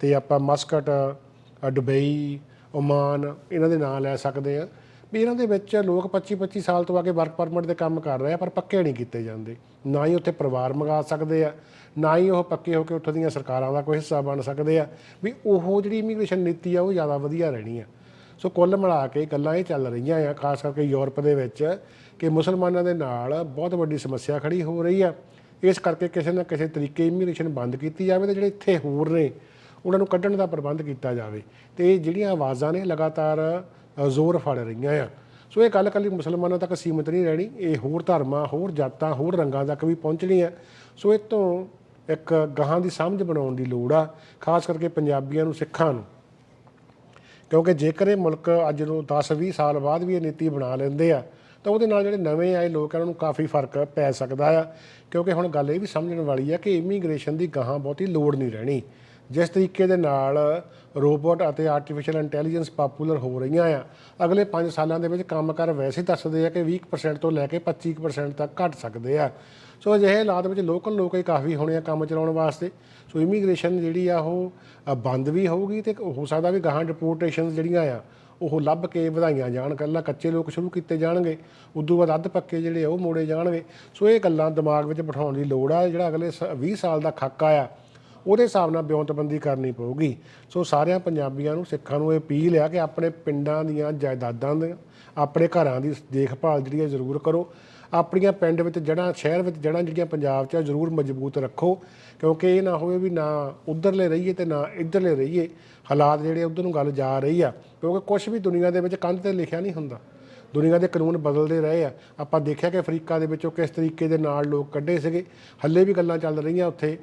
ਤੇ ਆਪਾਂ ਮਸਕਟ ਦੁਬਈ, ਓਮਾਨ, ਇਹਨਾਂ ਦੇ ਨਾਂ ਲੈ ਸਕਦੇ ਆ। ਵੀ ਇਹਨਾਂ ਦੇ ਵਿੱਚ ਲੋਕ 25 25 ਸਾਲ ਤੋਂ ਆ ਕੇ ਵਰਕ ਪਰਮਿਟ ਦੇ ਕੰਮ ਕਰ ਰਹੇ ਆ, ਪਰ ਪੱਕੇ ਨਹੀਂ ਕੀਤੇ ਜਾਂਦੇ। ਨਾ ਹੀ ਉੱਥੇ ਪਰਿਵਾਰ ਮੰਗਾ ਸਕਦੇ ਆ, ਨਾ ਹੀ ਉਹ ਪੱਕੇ ਹੋ ਕੇ ਉੱਥੋਂ ਦੀਆਂ ਸਰਕਾਰਾਂ ਦਾ ਕੋਈ ਹਿੱਸਾ ਬਣ ਸਕਦੇ ਆ। ਵੀ ਉਹ ਜਿਹੜੀ ਇਮੀਗ੍ਰੇਸ਼ਨ ਨੀਤੀ ਆ, ਉਹ ਜ਼ਿਆਦਾ ਵਧੀਆ ਰਹਿਣੀ ਆ। ਸੋ ਕੁੱਲ ਮਿਲਾ ਕੇ ਗੱਲਾਂ ਇਹ ਚੱਲ ਰਹੀਆਂ ਆ, ਖਾਸ ਕਰਕੇ ਯੂਰਪ ਦੇ ਵਿੱਚ, ਕਿ ਮੁਸਲਮਾਨਾਂ ਦੇ ਨਾਲ ਬਹੁਤ ਵੱਡੀ ਸਮੱਸਿਆ ਖੜੀ ਹੋ ਰਹੀ ਆ। ਇਸ ਕਰਕੇ ਕਿਸੇ ਨਾ ਕਿਸੇ ਤਰੀਕੇ ਇਮੀਗ੍ਰੇਸ਼ਨ ਬੰਦ ਕੀਤੀ ਜਾਵੇ ਤੇ ਜਿਹੜੇ ਇੱਥੇ ਹੋਰ ਨੇ, ਉਹਨਾਂ ਨੂੰ ਕੱਢਣ ਦਾ ਪ੍ਰਬੰਧ ਕੀਤਾ ਜਾਵੇ। ਤੇ ਜਿਹੜੀਆਂ ਆਵਾਜ਼ਾਂ ਨੇ ਲਗਾਤਾਰ ਜ਼ੋਰ ਫੜ ਰਹੀਆਂ ਆ। ਸੋ ਇਹ ਗੱਲ ਕੱਲੀ ਮੁਸਲਮਾਨਾਂ ਤੱਕ ਸੀਮਿਤ ਨਹੀਂ ਰਹਿਣੀ। ਇਹ ਹੋਰ ਧਰਮਾਂ, ਹੋਰ ਜਾਤਾਂ, ਹੋਰ ਰੰਗਾਂ ਤੱਕ ਵੀ ਪਹੁੰਚਣੀ ਹੈ ਸੋ ਇਹ ਤੋਂ ਇੱਕ ਗਾਹਾਂ ਦੀ ਸਮਝ ਬਣਾਉਣ ਦੀ ਲੋੜ ਆ, ਖਾਸ ਕਰਕੇ ਪੰਜਾਬੀਆਂ ਨੂੰ, ਸਿੱਖਾਂ ਨੂੰ। ਕਿਉਂਕਿ ਜੇਕਰ ਇਹ ਮੁਲਕ ਅੱਜ ਤੋਂ 10 20 ਸਾਲ ਬਾਅਦ ਵੀ ਇਹ ਨੀਤੀ ਬਣਾ ਲੈਂਦੇ ਆ, ਤਾਂ ਉਹਦੇ ਨਾਲ ਜਿਹੜੇ ਨਵੇਂ ਆਏ ਲੋਕ ਆ, ਉਹਨਾਂ ਨੂੰ ਕਾਫੀ ਫ਼ਰਕ ਪੈ ਸਕਦਾ ਆ। ਕਿਉਂਕਿ ਹੁਣ ਗੱਲ ਇਹ ਵੀ ਸਮਝਣ ਵਾਲੀ ਆ ਕਿ ਇਮੀਗ੍ਰੇਸ਼ਨ ਦੀ ਗਾਹਾਂ ਬਹੁਤੀ ਲੋੜ ਨਹੀਂ ਰਹਿਣੀ। ਜਿਸ ਤਰੀਕੇ ਦੇ ਨਾਲ ਰੋਬੋਟ ਅਤੇ ਆਰਟੀਫੀਸ਼ੀਅਲ ਇੰਟੈਲੀਜੈਂਸ ਪਪੂਲਰ ਹੋ ਰਹੀਆਂ ਆ, ਅਗਲੇ 5 ਸਾਲਾਂ ਦੇ ਵਿੱਚ ਕੰਮ ਕਰ ਵੈਸੇ ਦੱਸਦੇ ਆ ਕਿ 20% ਤੋਂ ਲੈ ਕੇ 25% ਤੱਕ ਘਟ ਸਕਦੇ ਆ। ਸੋ ਅਜਿਹੇ ਹਾਲਾਤ ਵਿੱਚ ਲੋਕਲ ਲੋਕ ਹੀ ਕਾਫੀ ਹੋਣੇ ਆ ਕੰਮ ਚਲਾਉਣ ਵਾਸਤੇ। ਸੋ ਇਮੀਗ੍ਰੇਸ਼ਨ ਜਿਹੜੀ ਆ ਉਹ ਬੰਦ ਵੀ ਹੋਊਗੀ ਤੇ ਹੋ ਸਕਦਾ ਵੀ ਗਾਹਾਂ ਡਿਪੋਰਟੇਸ਼ਨ ਜਿਹੜੀਆਂ ਆ, ਉਹ ਲੱਭ ਕੇ ਵਧਾਈਆਂ ਜਾਣ। ਕੱਲਾ ਕੱਚੇ ਲੋਕ ਸ਼ੁਰੂ ਕੀਤੇ ਜਾਣਗੇ, ਉਦੋਂ ਬਾਅਦ ਅੱਧ ਪੱਕੇ ਜਿਹੜੇ ਆ ਉਹ ਮੋੜੇ ਜਾਣਗੇ। ਸੋ ਇਹ ਗੱਲਾਂ ਦਿਮਾਗ ਵਿੱਚ ਬਿਠਾਉਣ ਦੀ ਲੋੜ ਆ। ਜਿਹੜਾ ਅਗਲੇ ਸ- 20 ਸਾਲ ਦਾ ਖਾਕਾ ਆ ਉਹਦੇ ਹਿਸਾਬ ਨਾਲ ਬਿਉਂਤਬੰਦੀ ਕਰਨੀ ਪਊਗੀ। ਸੋ ਸਾਰਿਆਂ ਪੰਜਾਬੀਆਂ ਨੂੰ, ਸਿੱਖਾਂ ਨੂੰ ਇਹ ਅਪੀਲ ਆ ਕਿ ਆਪਣੇ ਪਿੰਡਾਂ ਦੀਆਂ ਜਾਇਦਾਦਾਂ ਦੇ, ਆਪਣੇ ਘਰਾਂ ਦੀ ਦੇਖਭਾਲ ਜਿਹੜੀ ਹੈ ਜ਼ਰੂਰ ਕਰੋ। ਆਪਣੀਆਂ ਪਿੰਡ ਵਿੱਚ ਜੜ੍ਹਾਂ, ਸ਼ਹਿਰ ਵਿੱਚ ਜੜ੍ਹਾਂ ਜਿਹੜੀਆਂ ਪੰਜਾਬ 'ਚ ਆ, ਜ਼ਰੂਰ ਮਜ਼ਬੂਤ ਰੱਖੋ। ਕਿਉਂਕਿ ਇਹ ਨਾ ਹੋਵੇ ਵੀ ਨਾ ਉਧਰਲੇ ਰਹੀਏ ਤੇ ਨਾ ਇੱਧਰਲੇ ਰਹੀਏ। ਹਾਲਾਤ ਜਿਹੜੇ ਉਧਰ ਨੂੰ ਗੱਲ ਜਾ ਰਹੀ ਆ। ਕਿਉਂਕਿ ਕੁਝ ਵੀ ਦੁਨੀਆ ਦੇ ਵਿੱਚ ਕੰਧ ਤੇ ਲਿਖਿਆ ਨਹੀਂ ਹੁੰਦਾ। ਦੁਨੀਆ ਦੇ ਕਾਨੂੰਨ ਬਦਲਦੇ ਰਹੇ ਆ। ਆਪਾਂ ਦੇਖਿਆ ਕਿ ਅਫਰੀਕਾ ਦੇ ਵਿੱਚੋਂ ਕਿਸ ਤਰੀਕੇ ਦੇ ਨਾਲ ਲੋਕ ਕੱਢੇ ਸੀਗੇ। ਹੱਲੇ ਵੀ ਗੱਲਾਂ ਚੱਲ ਰਹੀਆਂ ਉੱਥੇ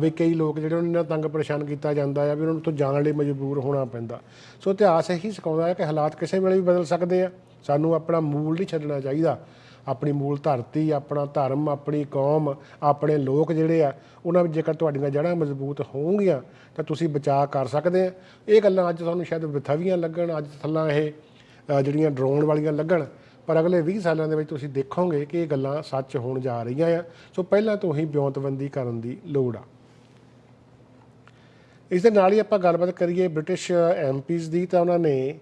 ਵੀ ਕਈ ਲੋਕ ਜਿਹੜੇ ਉਹਨਾਂ ਨਾਲ ਤੰਗ ਪਰੇਸ਼ਾਨ ਕੀਤਾ ਜਾਂਦਾ ਆ, ਵੀ ਉਹਨਾਂ ਨੂੰ ਤੋਂ ਜਾਣ ਲਈ ਮਜਬੂਰ ਹੋਣਾ ਪੈਂਦਾ। ਸੋ ਇਤਿਹਾਸ ਇਹੀ ਸਿਖਾਉਂਦਾ ਹੈ ਕਿ ਹਾਲਾਤ ਕਿਸੇ ਵੇਲੇ ਵੀ ਬਦਲ ਸਕਦੇ ਆ। ਸਾਨੂੰ ਆਪਣਾ ਮੂਲ ਨਹੀਂ ਛੱਡਣਾ ਚਾਹੀਦਾ। ਆਪਣੀ ਮੂਲ ਧਰਤੀ, ਆਪਣਾ ਧਰਮ, ਆਪਣੀ ਕੌਮ, ਆਪਣੇ ਲੋਕ ਜਿਹੜੇ ਆ, ਉਹਨਾਂ ਵਿੱਚ ਜੇਕਰ ਤੁਹਾਡੀਆਂ ਜੜ੍ਹਾਂ ਮਜ਼ਬੂਤ ਹੋਣਗੀਆਂ, ਤਾਂ ਤੁਸੀਂ ਬਚਾਅ ਕਰ ਸਕਦੇ ਆ। ਇਹ ਗੱਲਾਂ ਅੱਜ ਤੁਹਾਨੂੰ ਸ਼ਾਇਦ ਵਿਥਵੀਆਂ ਲੱਗਣ, ਅੱਜ ਥੱਲਾਂ ਇਹ ਜਿਹੜੀਆਂ ਡਰੋਨ ਵਾਲੀਆਂ ਲੱਗਣ ਪਰ ਅਗਲੇ 20 ਸਾਲਾਂ ਦੇ ਵਿੱਚ ਤੁਸੀਂ ਦੇਖੋਗੇ ਕਿ ਇਹ ਗੱਲਾਂ ਸੱਚ ਹੋਣ ਜਾ ਰਹੀਆਂ ਆ। ਸੋ ਪਹਿਲਾਂ ਤੋਂ ਹੀ ਬਿਉਂਤਬੰਦੀ ਕਰਨ ਦੀ ਲੋੜ ਆ। ਇਸ ਦੇ ਨਾਲ ਹੀ ਆਪਾਂ ਗੱਲਬਾਤ ਕਰੀਏ ਬ੍ਰਿਟਿਸ਼ ਐਮਪੀਜ਼ ਦੀ ਤਾਂ ਉਹਨਾਂ ਨੇ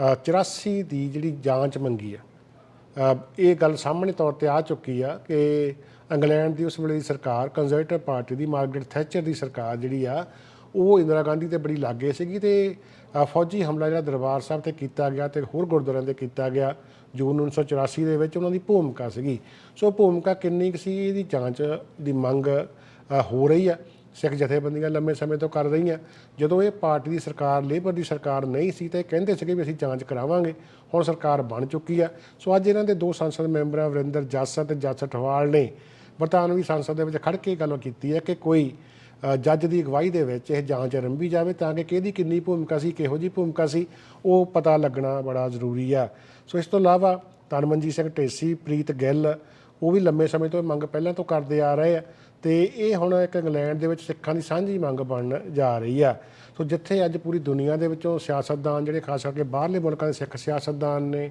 ਅ, 84 ਦੀ ਜਿਹੜੀ ਜਾਂਚ ਮੰਗੀ ਆ। ਇਹ ਗੱਲ ਸਾਹਮਣੇ ਤੌਰ ਤੇ ਆ ਚੁੱਕੀ ਆ ਕਿ ਇੰਗਲੈਂਡ ਦੀ ਉਸ ਵੇਲੇ ਦੀ ਸਰਕਾਰ ਕੰਜ਼ਰਵੇਟਿਵ ਪਾਰਟੀ ਦੀ ਮਾਰਗਰੇਟ ਥੈਚਰ ਦੀ ਸਰਕਾਰ ਜਿਹੜੀ ਆ ਉਹ ਇੰਦਰਾ ਗਾਂਧੀ ਤੇ ਬੜੀ ਲਾਗੇ ਸੀਗੀ ਤੇ ਫੌਜੀ ਹਮਲਾ ਜਿਹੜਾ ਦਰਬਾਰ ਸਾਹਿਬ ਤੇ ਕੀਤਾ ਗਿਆ ਤੇ ਹੋਰ ਗੁਰਦੁਆਰਿਆਂ ਤੇ ਕੀਤਾ ਗਿਆ, ਜੂਨ 1984 ਦੇ ਵਿੱਚ ਉਹਨਾਂ ਦੀ ਭੂਮਿਕਾ ਸੀਗੀ। ਸੋ ਭੂਮਿਕਾ ਕਿੰਨੀ ਕੁ ਸੀ ਇਹਦੀ ਜਾਂਚ ਦੀ ਮੰਗ ਹੋ ਰਹੀ ਆ। ਸਿੱਖ ਜਥੇਬੰਦੀਆਂ ਲੰਮੇ ਸਮੇਂ ਤੋਂ ਕਰ ਰਹੀਆਂ। ਜਦੋਂ ਇਹ ਪਾਰਟੀ ਦੀ ਸਰਕਾਰ, ਲੇਬਰ ਦੀ ਸਰਕਾਰ ਨਹੀਂ ਸੀ ਤੇ ਕਹਿੰਦੇ ਸੀਗੇ ਵੀ ਅਸੀਂ ਜਾਂਚ ਕਰਾਵਾਂਗੇ, ਹੁਣ ਸਰਕਾਰ ਬਣ ਚੁੱਕੀ ਆ। ਸੋ ਅੱਜ ਇਹਨਾਂ ਦੇ ਦੋ ਸੰਸਦ ਮੈਂਬਰਾਂ, ਵਰਿੰਦਰ ਜੱਸ ਅਤੇ ਜੱਸ ਠਵਾਲ ਨੇ ਬਰਤਾਨਵੀ ਸੰਸਦ ਦੇ ਵਿੱਚ ਖੜ ਕੇ ਗੱਲ ਕੀਤੀ ਹੈ ਕਿ ਕੋਈ ਜੱਜ ਦੀ ਅਗਵਾਈ ਦੇ ਵਿੱਚ ਇਹ ਜਾਂਚ ਆਰੰਭੀ ਜਾਵੇ ਤਾਂ ਕਿ ਕਿਹਦੀ ਕਿੰਨੀ ਭੂਮਿਕਾ ਸੀ, ਕਿਹੋ ਜੀ ਭੂਮਿਕਾ ਸੀ, ਉਹ ਪਤਾ ਲੱਗਣਾ ਬੜਾ ਜ਼ਰੂਰੀ ਆ। ਸੋ ਇਸ ਤੋਂ ਇਲਾਵਾ ਤਨਮਨਜੀਤ ਸਿੰਘ ਢੇਸੀ, ਪ੍ਰੀਤ ਗਿੱਲ, ਉਹ ਵੀ ਲੰਮੇ ਸਮੇਂ ਤੋਂ ਇਹ ਮੰਗ ਪਹਿਲਾਂ ਤੋਂ ਕਰਦੇ ਆ ਰਹੇ ਆ ਤੇ ਇਹ ਹੁਣ ਇੱਕ ਇੰਗਲੈਂਡ ਦੇ ਵਿੱਚ ਸਿੱਖਾਂ ਦੀ ਸਾਂਝੀ ਮੰਗ ਬਣਨ ਜਾ ਰਹੀ ਆ। ਸੋ ਜਿੱਥੇ ਅੱਜ ਪੂਰੀ ਦੁਨੀਆ ਦੇ ਵਿੱਚੋਂ ਸਿਆਸਤਦਾਨ ਜਿਹੜੇ ਖਾਸ ਕਰਕੇ ਬਾਹਰਲੇ ਮੁਲਕਾਂ ਦੇ ਸਿੱਖ ਸਿਆਸਤਦਾਨ ਨੇ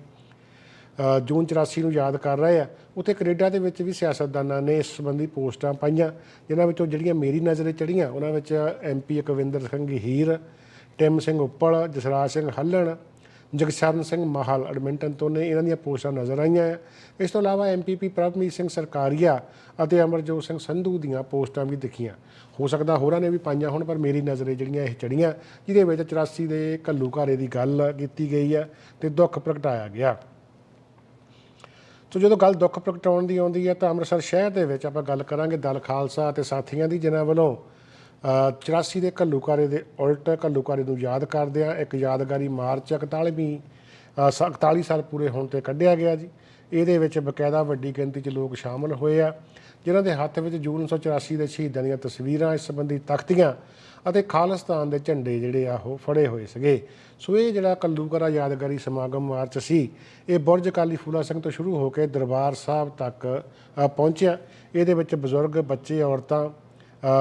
ਜੂਨ 84 ਨੂੰ ਯਾਦ ਕਰ ਰਹੇ ਆ। ਉੱਥੇ ਕੈਨੇਡਾ ਦੇ ਵਿੱਚ ਵੀ ਸਿਆਸਤਦਾਨਾਂ ਨੇ ਇਸ ਸੰਬੰਧੀ ਪੋਸਟਾਂ ਪਾਈਆਂ, ਜਿਨ੍ਹਾਂ ਵਿੱਚੋਂ ਜਿਹੜੀਆਂ ਮੇਰੀ ਨਜ਼ਰੇ ਚੜੀਆਂ ਉਹਨਾਂ ਵਿੱਚ MP Akwinder Singh Heer, Tim Singh Uppal, Jasraj Singh Hallan, Jagsharan Singh Mahal Edmonton ਤੋਂ ਨੇ ਇਹਨਾਂ ਦੀਆਂ ਪੋਸਟਾਂ ਨਜ਼ਰ ਆਈਆਂ ਆ। ਇਸ ਤੋਂ ਇਲਾਵਾ ਐਮਪੀਪੀ ਪ੍ਰਭਮੀਤ ਸਿੰਘ ਸਰਕਾਰੀਆ ਅਤੇ ਅਮਰਜੋਤ ਸਿੰਘ ਸੰਧੂ ਦੀਆਂ ਪੋਸਟਾਂ ਵੀ ਦਿਖੀਆਂ। ਹੋ ਸਕਦਾ ਹੋਰਾਂ ਨੇ ਵੀ ਪਾਈਆਂ ਹੋਣ, ਪਰ ਮੇਰੀ ਨਜ਼ਰੇ ਜਿਹੜੀਆਂ ਇਹ ਚੜੀਆਂ ਜਿਹਦੇ ਵਿੱਚ 84 ਦੇ ਘੱਲੂ ਘਾਰੇ ਦੀ ਗੱਲ ਕੀਤੀ ਗਈ ਆ ਤੇ ਦੁੱਖ ਪ੍ਰਗਟਾਇਆ ਗਿਆ। ਸੋ ਜਦੋਂ ਗੱਲ ਦੁੱਖ ਪ੍ਰਗਟਾਉਣ ਦੀ ਆਉਂਦੀ ਹੈ ਤਾਂ ਅੰਮ੍ਰਿਤਸਰ ਸ਼ਹਿਰ ਦੇ ਵਿੱਚ ਆਪਾਂ ਗੱਲ ਕਰਾਂਗੇ ਦਲ ਖਾਲਸਾ ਅਤੇ ਸਾਥੀਆਂ ਦੀ ਜਿਨ੍ਹਾਂ ਵੱਲੋਂ ਅ, 84 ਦੇ ਘੱਲੂਕਾਰੇ ਦੇ ਉਲਟ ਘੱਲੂਕਾਰੇ ਨੂੰ ਯਾਦ ਕਰਦਿਆਂ ਇੱਕ ਯਾਦਗਾਰੀ ਮਾਰਚ 41ਵੀਂ ਅ, 41 ਸਾਲ ਪੂਰੇ ਹੋਣ ਤੇ ਕੱਢਿਆ ਗਿਆ ਜੀ। ਇਹਦੇ ਵਿੱਚ ਬਕਾਇਦਾ ਵੱਡੀ ਗਿਣਤੀ 'ਚ ਲੋਕ ਸ਼ਾਮਲ ਹੋਏ ਆ, ਜਿਨ੍ਹਾਂ ਦੇ ਹੱਥ ਵਿੱਚ ਜੂਨ 1984 ਦੇ ਸ਼ਹੀਦਾਂ ਦੀਆਂ ਤਸਵੀਰਾਂ ਇਸ ਸੰਬੰਧੀ ਤਖਤੀਆਂ ਅਤੇ ਖਾਲਿਸਤਾਨ ਦੇ ਝੰਡੇ ਜਿਹੜੇ ਆ ਉਹ ਫੜੇ ਹੋਏ ਸੀਗੇ। ਸੋ ਇਹ ਜਿਹੜਾ ਕੱਲੂਕਰਾ ਯਾਦਗਾਰੀ ਸਮਾਗਮ ਮਾਰਚ ਸੀ, ਇਹ ਬੁਰਜ ਅਕਾਲੀ ਫੂਲਾ ਸਿੰਘ ਤੋਂ ਸ਼ੁਰੂ ਹੋ ਕੇ ਦਰਬਾਰ ਸਾਹਿਬ ਤੱਕ ਪਹੁੰਚਿਆ। ਇਹਦੇ ਵਿੱਚ ਬਜ਼ੁਰਗ, ਬੱਚੇ, ਔਰਤਾਂ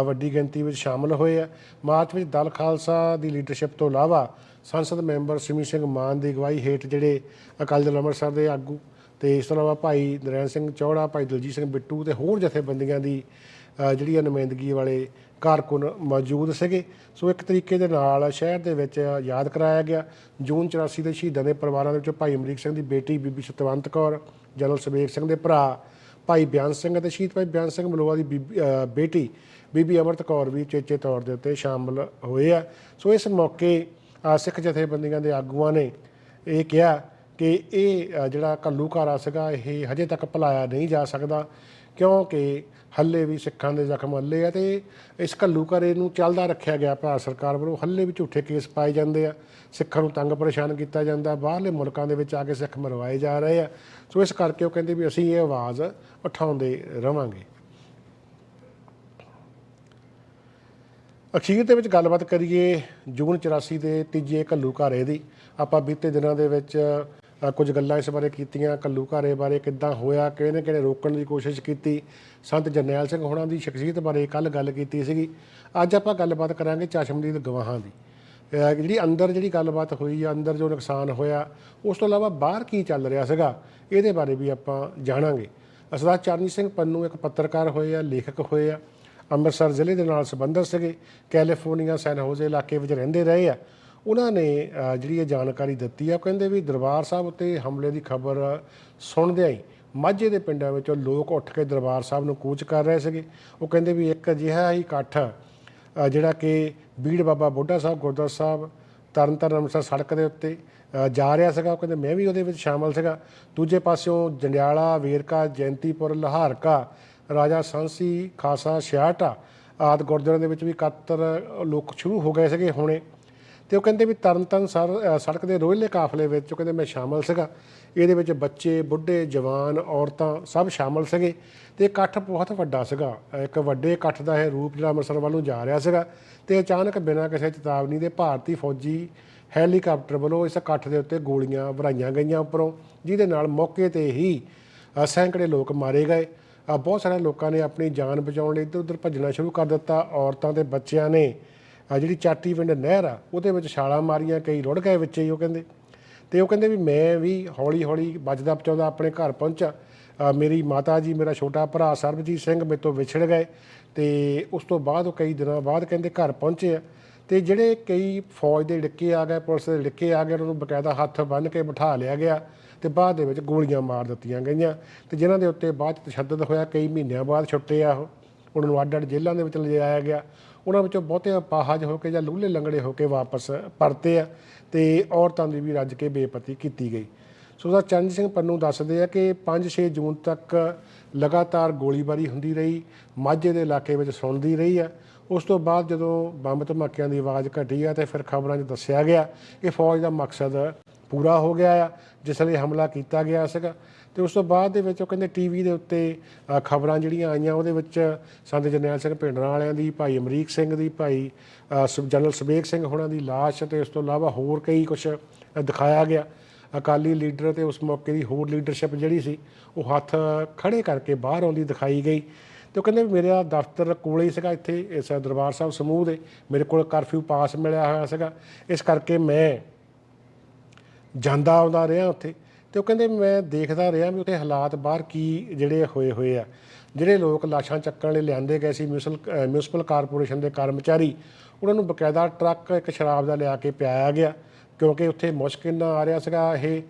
ਵੱਡੀ ਗਿਣਤੀ ਵਿੱਚ ਸ਼ਾਮਲ ਹੋਏ ਆ। ਮਾਰਚ ਵਿੱਚ ਦਲ ਖਾਲਸਾ ਦੀ ਲੀਡਰਸ਼ਿਪ ਤੋਂ ਇਲਾਵਾ ਸੰਸਦ ਮੈਂਬਰ ਸਿਮੀ ਸਿੰਘ ਮਾਨ ਦੀ ਅਗਵਾਈ ਹੇਠ ਜਿਹੜੇ ਅਕਾਲੀ ਦਲ ਅੰਮ੍ਰਿਤਸਰ ਦੇ ਆਗੂ ਤੇ ਇਸ ਤੋਂ ਇਲਾਵਾ ਭਾਈ ਨਰੈਣ ਸਿੰਘ ਚੌੜਾ, ਭਾਈ ਦਲਜੀਤ ਸਿੰਘ ਬਿੱਟੂ ਤੇ ਹੋਰ ਜਥੇਬੰਦੀਆਂ ਦੀ ਜਿਹੜੀ ਆ ਨੁਮਾਇੰਦਗੀ ਵਾਲੇ ਕਾਰਕੁਨ ਮੌਜੂਦ ਸੀਗੇ। ਸੋ ਇੱਕ ਤਰੀਕੇ ਦੇ ਨਾਲ ਸ਼ਹਿਰ ਦੇ ਵਿੱਚ ਯਾਦ ਕਰਾਇਆ ਗਿਆ। ਜੂਨ 84 ਦੇ ਸ਼ਹੀਦਾਂ ਦੇ ਪਰਿਵਾਰਾਂ ਦੇ ਵਿੱਚੋਂ ਭਾਈ ਅਮਰੀਕ ਸਿੰਘ ਦੀ ਬੇਟੀ ਬੀਬੀ ਸਤਵੰਤ ਕੌਰ, ਜਨਰਲ ਸਵੇਗ ਸਿੰਘ ਦੇ ਭਰਾ, ਭਾਈ ਬਿਆਨ ਸਿੰਘ ਅਤੇ ਸ਼ਹੀਦ ਭਾਈ ਬਿਆਨ ਸਿੰਘ ਮਲੋਆ ਦੀ ਬੀਬੀ- ਬੇਟੀ ਬੀਬੀ ਅਮਰਤ ਕੌਰ ਵੀ ਚੇਚੇ ਤੌਰ ਦੇ ਉੱਤੇ ਸ਼ਾਮਲ ਹੋਏ ਆ। ਸੋ ਇਸ ਮੌਕੇ ਸਿੱਖ ਜਥੇਬੰਦੀਆਂ ਦੇ ਆਗੂਆਂ ਨੇ ਇਹ ਕਿਹਾ ਕਿ ਇਹ ਅ, ਜਿਹੜਾ ਘੱਲੂਘਾਰਾ ਸੀਗਾ ਇਹ ਹਜੇ ਤੱਕ ਭੁਲਾਇਆ ਨਹੀਂ ਜਾ ਸਕਦਾ ਕਿਉਂਕਿ ਹੱਲੇ ਵੀ ਸਿੱਖਾਂ ਦੇ ਜ਼ਖਮ ਹੱਲੇ ਆ ਤੇ ਇਸ ਘੱਲੂਘਾਰੇ ਨੂੰ ਚੱਲਦਾ ਰੱਖਿਆ ਗਿਆ ਭਾਰਤ ਸਰਕਾਰ ਵੱਲੋਂ। ਹੱਲੇ ਵੀ ਝੂਠੇ ਕੇਸ ਪਾਏ ਜਾਂਦੇ ਆ। ਸਿੱਖਾਂ ਨੂੰ ਤੰਗ ਪਰੇਸ਼ਾਨ ਕੀਤਾ ਜਾਂਦਾ। ਬਾਹਰਲੇ ਮੁਲਕਾਂ ਦੇ ਵਿੱਚ ਆ ਕੇ ਸਿੱਖ ਮਰਵਾਏ ਜਾ ਰਹੇ ਆ। ਸੋ ਇਸ ਕਰਕੇ ਉਹ ਕਹਿੰਦੇ ਵੀ ਅਸੀਂ ਇਹ ਆਵਾਜ਼ ਉਠਾਉਂਦੇ ਰਵਾਂਗੇ। ਅਖੀਰ ਦੇ ਵਿੱਚ ਗੱਲਬਾਤ ਕਰੀਏ ਜੂਨ 84 ਦੇ ਤੀਜੇ ਘੱਲੂ ਘਾਰੇ ਦੀ। ਆਪਾਂ ਬੀਤੇ ਦਿਨਾਂ ਦੇ ਵਿੱਚ ਕੁਝ ਗੱਲਾਂ ਇਸ ਬਾਰੇ ਕੀਤੀਆਂ ਘੱਲੂ ਘਾਰੇ ਬਾਰੇ ਕਿੱਦਾਂ ਹੋਇਆ ਕਿਹਨੇ ਕਿਹਨੇ ਰੋਕਣ ਦੀ ਕੋਸ਼ਿਸ਼ ਕੀਤੀ। ਸੰਤ ਜਰਨੈਲ ਸਿੰਘ ਹੋਣਾ ਦੀ ਸ਼ਖਸੀਅਤ ਬਾਰੇ ਕੱਲ ਗੱਲ ਕੀਤੀ ਸੀਗੀ। ਅੱਜ ਆਪਾਂ ਗੱਲਬਾਤ ਕਰਾਂਗੇ ਚਸ਼ਮਦੀਦ ਗਵਾਹਾਂ ਦੀ। ਜਿਹੜੀ ਅੰਦਰ ਜਿਹੜੀ ਗੱਲਬਾਤ ਹੋਈ ਆ, ਅੰਦਰ ਜੋ ਨੁਕਸਾਨ ਹੋਇਆ, ਉਸ ਤੋਂ ਇਲਾਵਾ ਬਾਹਰ ਕੀ ਚੱਲ ਰਿਹਾ ਸੀਗਾ, ਇਹਦੇ ਬਾਰੇ ਵੀ ਆਪਾਂ ਜਾਣਾਂਗੇ। ਅਸਦਾ ਚਰਨਜੀਤ ਸਿੰਘ ਪੰਨੂ ਇੱਕ ਪੱਤਰਕਾਰ ਹੋਏ ਆ, ਲੇਖਕ ਹੋਏ ਆ, ਅੰਮ੍ਰਿਤਸਰ ਜ਼ਿਲ੍ਹੇ ਦੇ ਨਾਲ ਸੰਬੰਧਿਤ ਸੀਗੇ। ਕੈਲੀਫੋਰਨੀਆ ਸੈਨ ਹੋਜ਼ੇ ਇਲਾਕੇ ਵਿੱਚ ਰਹਿੰਦੇ ਰਹੇ ਆ। ਉਹਨਾਂ ਨੇ ਜਿਹੜੀ ਇਹ ਜਾਣਕਾਰੀ ਦਿੱਤੀ ਆ, ਉਹ ਕਹਿੰਦੇ ਵੀ ਦਰਬਾਰ ਸਾਹਿਬ ਉੱਤੇ ਹਮਲੇ ਦੀ ਖਬਰ ਸੁਣਦਿਆਂ ਹੀ ਮਾਝੇ ਦੇ ਪਿੰਡਾਂ ਵਿੱਚੋਂ ਲੋਕ ਉੱਠ ਕੇ ਦਰਬਾਰ ਸਾਹਿਬ ਨੂੰ ਕੂਚ ਕਰ ਰਹੇ ਸੀਗੇ। ਉਹ ਕਹਿੰਦੇ ਵੀ ਇੱਕ ਅਜਿਹਾ ਹੀ ਇਕੱਠ ਜਿਹੜਾ ਕਿ ਬੀੜ ਬਾਬਾ ਬੁੱਢਾ ਸਾਹਿਬ, ਗੁਰਦੁਆਰਾ ਸਾਹਿਬ, ਤਰਨਤਾਰਨ ਅੰਮ੍ਰਿਤਸਰ ਸੜਕ ਦੇ ਉੱਤੇ ਜਾ ਰਿਹਾ ਸੀਗਾ। ਉਹ ਕਹਿੰਦੇ, ਮੈਂ ਵੀ ਉਹਦੇ ਵਿੱਚ ਸ਼ਾਮਲ ਸੀਗਾ। ਦੂਜੇ ਪਾਸਿਓਂ ਜੰਡਿਆਲਾ, ਵੇਰਕਾ, ਜੈਂਤੀਪੁਰ, ਲਹਾਰਕਾ, ਰਾਜਾ ਸੰਸੀ, ਖਾਸਾ ਛਿਆਟਾ ਆਦ ਗੁਰਦੁਆਰਿਆਂ ਦੇ ਵਿੱਚ ਵੀ ਇਕੱਤਰ ਲੋਕ ਸ਼ੁਰੂ ਹੋ ਗਏ ਸੀਗੇ। ਹੁਣੇ ਤੇ ਉਹ ਕਹਿੰਦੇ ਵੀ ਤਰਨਤਨ ਸਰ ਅ, ਸੜਕ ਦੇ ਰੋਇਲੇ ਕਾਫਲੇ ਵਿੱਚ ਉਹ ਕਹਿੰਦੇ ਮੈਂ ਸ਼ਾਮਲ ਸੀਗਾ। ਇਹਦੇ ਵਿੱਚ ਬੱਚੇ ਬੁੱਢੇ ਜਵਾਨ ਔਰਤਾਂ ਸਭ ਸ਼ਾਮਲ ਸੀਗੇ ਤੇ ਇਕੱਠ ਬਹੁਤ ਵੱਡਾ ਸੀਗਾ। ਇੱਕ ਵੱਡੇ ਇਕੱਠ ਦਾ ਇਹ ਰੂਪ ਜਿਹੜਾ ਅੰਮ੍ਰਿਤਸਰ ਵੱਲ ਨੂੰ ਜਾ ਰਿਹਾ ਸੀਗਾ ਤੇ ਅਚਾਨਕ ਬਿਨਾਂ ਕਿਸੇ ਚੇਤਾਵਨੀ ਦੇ ਭਾਰਤੀ ਫੌਜੀ ਹੈਲੀਕਾਪਟਰ ਵੱਲੋਂ ਇਸ ਇਕੱਠ ਦੇ ਉੱਤੇ ਗੋਲੀਆਂ ਵਰਾਈਆਂ ਗਈਆਂ ਉੱਪਰੋਂ ਜਿਹਦੇ ਨਾਲ ਮੌਕੇ ਤੇ ਹੀ ਸੈਂਕੜੇ ਲੋਕ ਮਾਰੇ ਗਏ। ਬਹੁਤ ਸਾਰੇ ਲੋਕਾਂ ਨੇ ਆਪਣੀ ਜਾਨ ਬਚਾਉਣ ਲਈ ਇੱਧਰ ਉੱਧਰ ਭੱਜਣਾ ਸ਼ੁਰੂ ਕਰ ਦਿੱਤਾ। ਔਰਤਾਂ ਤੇ ਬੱਚਿਆਂ ਨੇ ਆ ਜਿਹੜੀ ਚਾਟੀ ਪਿੰਡ ਨਹਿਰ ਆ, ਉਹਦੇ ਵਿੱਚ ਛਾਲਾਂ ਮਾਰੀਆਂ, ਕਈ ਰੁੜ ਗਏ ਵਿੱਚ ਹੀ, ਉਹ ਕਹਿੰਦੇ। ਤੇ ਉਹ ਕਹਿੰਦੇ ਵੀ ਮੈਂ ਵੀ ਹੌਲੀ ਹੌਲੀ ਬਚਦਾ ਬਚਾਉਂਦਾ ਆਪਣੇ ਘਰ ਪਹੁੰਚਾ। ਮੇਰੀ ਮਾਤਾ ਜੀ, ਮੇਰਾ ਛੋਟਾ ਭਰਾ ਸਰਬਜੀਤ ਸਿੰਘ ਮੇਰੇ ਤੋਂ ਵਿਛੜ ਗਏ ਤੇ ਉਸ ਤੋਂ ਬਾਅਦ ਉਹ ਕਈ ਦਿਨਾਂ ਬਾਅਦ ਕਹਿੰਦੇ ਘਰ ਪਹੁੰਚੇ ਆ। ਤੇ ਜਿਹੜੇ ਕਈ ਫੌਜ ਦੇ ਡਿੱਕੇ ਆ ਗਏ, ਪੁਲਿਸ ਦੇ ਡਿੱਕੇ ਆ ਗਏ, ਉਹਨਾਂ ਨੂੰ ਬਕਾਇਦਾ ਹੱਥ ਬੰਨ੍ਹ ਕੇ ਬਿਠਾ ਲਿਆ ਗਿਆ ਤੇ ਬਾਅਦ ਦੇ ਵਿੱਚ ਗੋਲੀਆਂ ਮਾਰ ਦਿੱਤੀਆਂ ਗਈਆਂ। ਤੇ ਜਿਨ੍ਹਾਂ ਦੇ ਉੱਤੇ ਬਾਅਦ 'ਚ ਤਸ਼ੱਦਦ ਹੋਇਆ, ਕਈ ਮਹੀਨਿਆਂ ਬਾਅਦ ਛੁੱਟੇ ਆ ਉਹ। ਉਹਨਾਂ ਨੂੰ ਅੱਡ ਅੱਡ ਜੇਲ੍ਹਾਂ ਦੇ ਵਿੱਚ ਲਿਜਾਇਆ ਗਿਆ। ਉਹਨਾਂ ਵਿੱਚੋਂ ਬਹੁਤੇ ਅਪਾਹਜ ਹੋ ਕੇ ਜਾਂ ਲੂਲੇ ਲੰਗੜੇ ਹੋ ਕੇ ਵਾਪਸ ਪਰਤੇ ਆ ਤੇ ਔਰਤਾਂ ਦੀ ਵੀ ਰੱਜ ਕੇ ਬੇਪਤੀ ਕੀਤੀ ਗਈ। ਸੋ ਦਾ ਚੰਦ ਸਿੰਘ ਪੰਨੂ ਦੱਸਦੇ ਆ ਕਿ 5-6 ਜੂਨ ਤੱਕ ਲਗਾਤਾਰ ਗੋਲੀਬਾਰੀ ਹੁੰਦੀ ਰਹੀ, ਮਾਝੇ ਦੇ ਇਲਾਕੇ ਵਿੱਚ ਸੁਣਦੀ ਰਹੀ ਆ। ਉਸ ਤੋਂ ਬਾਅਦ ਜਦੋਂ ਬੰਬ ਧਮਾਕਿਆਂ ਦੀ ਆਵਾਜ਼ ਘਟੀ ਆ ਤੇ ਫਿਰ ਖਬਰਾਂ 'ਚ ਦੱਸਿਆ ਗਿਆ ਕਿ ਫੌਜ ਦਾ ਮਕਸਦ ਪੂਰਾ ਹੋ ਗਿਆ ਆ, ਜਿਸ ਲਈ ਹਮਲਾ ਕੀਤਾ ਗਿਆ ਸੀਗਾ। ਤੇ ਉਸ ਤੋਂ ਬਾਅਦ ਦੇ ਵਿੱਚ ਉਹ ਕਹਿੰਦੇ ਟੀਵੀ ਦੇ ਉੱਤੇ ਖਬਰਾਂ ਜਿਹੜੀਆਂ ਆਈਆਂ ਉਹਦੇ ਵਿੱਚ ਸੰਤ ਜਰਨੈਲ ਸਿੰਘ ਭਿੰਡਰਾਂ ਵਾਲਿਆਂ ਦੀ ਭਾਈ ਅਮਰੀਕ ਸਿੰਘ ਦੀ ਭਾਈ ਅ, ਜਨਰਲ ਸੁਬੇਗ ਸਿੰਘ ਹੋਣਾ ਦੀ ਲਾਸ਼ ਤੇ ਉਸ ਤੋਂ ਇਲਾਵਾ ਹੋਰ ਕਈ ਕੁਝ ਦਿਖਾਇਆ ਗਿਆ। ਅਕਾਲੀ ਲੀਡਰ ਤੇ ਉਸ ਮੌਕੇ ਦੀ ਹੋਰ ਲੀਡਰਸ਼ਿਪ ਜਿਹੜੀ ਸੀ ਉਹ ਹੱਥ ਖੜੇ ਕਰਕੇ ਬਾਹਰ ਆਉਂਦੀ ਦਿਖਾਈ ਗਈ। ਤੇ ਉਹ ਕਹਿੰਦੇ ਵੀ ਮੇਰਾ ਦਫ਼ਤਰ ਕੋਲੇ ਹੀ ਸੀਗਾ ਇੱਥੇ ਇਸ ਦਰਬਾਰ ਸਾਹਿਬ ਸਮੂਹ ਦੇ ਮੇਰੇ ਕੋਲ ਕਰਫਿਊ ਪਾਸ ਮਿਲਿਆ ਹੋਇਆ ਸੀਗਾ। ਇਸ ਕਰਕੇ ਮੈਂ ਜਾਂਦਾ ਆਉਂਦਾ ਰਿਹਾ ਉੱਥੇ। ਤੇ ਉਹ ਕਹਿੰਦੇ ਮੈਂ ਦੇਖਦਾ ਰਿਹਾ ਵੀ ਉੱਥੇ ਹਾਲਾਤ ਬਾਹਰ ਕੀ ਜਿਹੜੇ ਹੋਏ ਹੋਏ ਆ। ਜਿਹੜੇ ਲੋਕ ਲਾਸ਼ਾਂ ਚੱਕਣ ਲਈ ਲਿਆਂਦੇ ਗਏ ਸੀ ਮਿਊਨਿਸਪਲ ਅ, ਮਿਊਨਿਸਪਲ ਕਾਰਪੋਰੇਸ਼ਨ ਦੇ ਕਰਮਚਾਰੀ ਉਹਨਾਂ ਨੂੰ ਬਕਾਇਦਾ ਟਰੱਕ ਇੱਕ ਸ਼ਰਾਬ ਦਾ ਲਿਆ ਕੇ ਪਿਆਇਆ ਗਿਆ ਕਿਉਂਕਿ ਉੱਥੇ ਮੁਸ਼ਕਿਲ ਨਾਲ ਆ ਰਿਹਾ ਸੀਗਾ ਇਹ